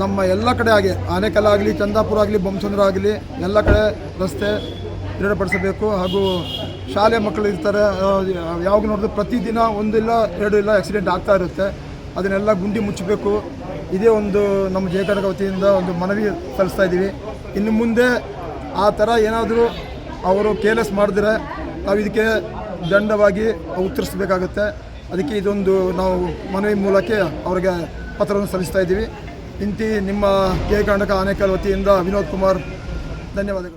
ನಮ್ಮ ಎಲ್ಲ ಕಡೆ ಹಾಗೆ, ಆನೆಕಲ್ಲ ಆಗಲಿ, ಚಂದಾಪುರ ಆಗಲಿ ಬೊಮ್ಮಸಂದ್ರ ಆಗಲಿ, ಎಲ್ಲ ಕಡೆ ರಸ್ತೆ ದೃಢಪಡಿಸಬೇಕು. ಹಾಗೂ ಶಾಲೆ ಮಕ್ಕಳು ಇರ್ತಾರೆ ಯಾವಾಗ ನೋಡಿದ್ರು ಪ್ರತಿದಿನ ಒಂದಿಲ್ಲ ಎರಡು ಇಲ್ಲ ಆಕ್ಸಿಡೆಂಟ್ ಆಗ್ತಾ ಇರುತ್ತೆ. ಅದನ್ನೆಲ್ಲ ಗುಂಡಿ ಮುಚ್ಚಬೇಕು ಇದೇ ಒಂದು ನಮ್ಮ ಜಯಕರ್ನಾಟಕ ವತಿಯಿಂದ ಒಂದು ಮನವಿ ಸಲ್ಲಿಸ್ತಾ ಇದ್ದೀವಿ. ಇನ್ನು ಮುಂದೆ ಆ ಥರ ಏನಾದರೂ ಅವರು ಕೇರ್ಲೆಸ್ ಮಾಡಿದ್ರೆ ನಾವು ಇದಕ್ಕೆ ದಂಡವಾಗಿ ಉತ್ತರಿಸಬೇಕಾಗುತ್ತೆ. ಅದಕ್ಕೆ ಇದೊಂದು ನಾವು ಮನವಿ ಮೂಲಕ ಅವರಿಗೆ ಪತ್ರವನ್ನು ಸಲ್ಲಿಸ್ತಾ ಇದ್ದೀವಿ. ಇಂತಿ ನಿಮ್ಮ ಕೆ ಕರ್ನಾಟಕ ಆನೇಕಲ್ ವತಿಯಿಂದ ವಿನೋದ್ ಕುಮಾರ್, ಧನ್ಯವಾದಗಳು.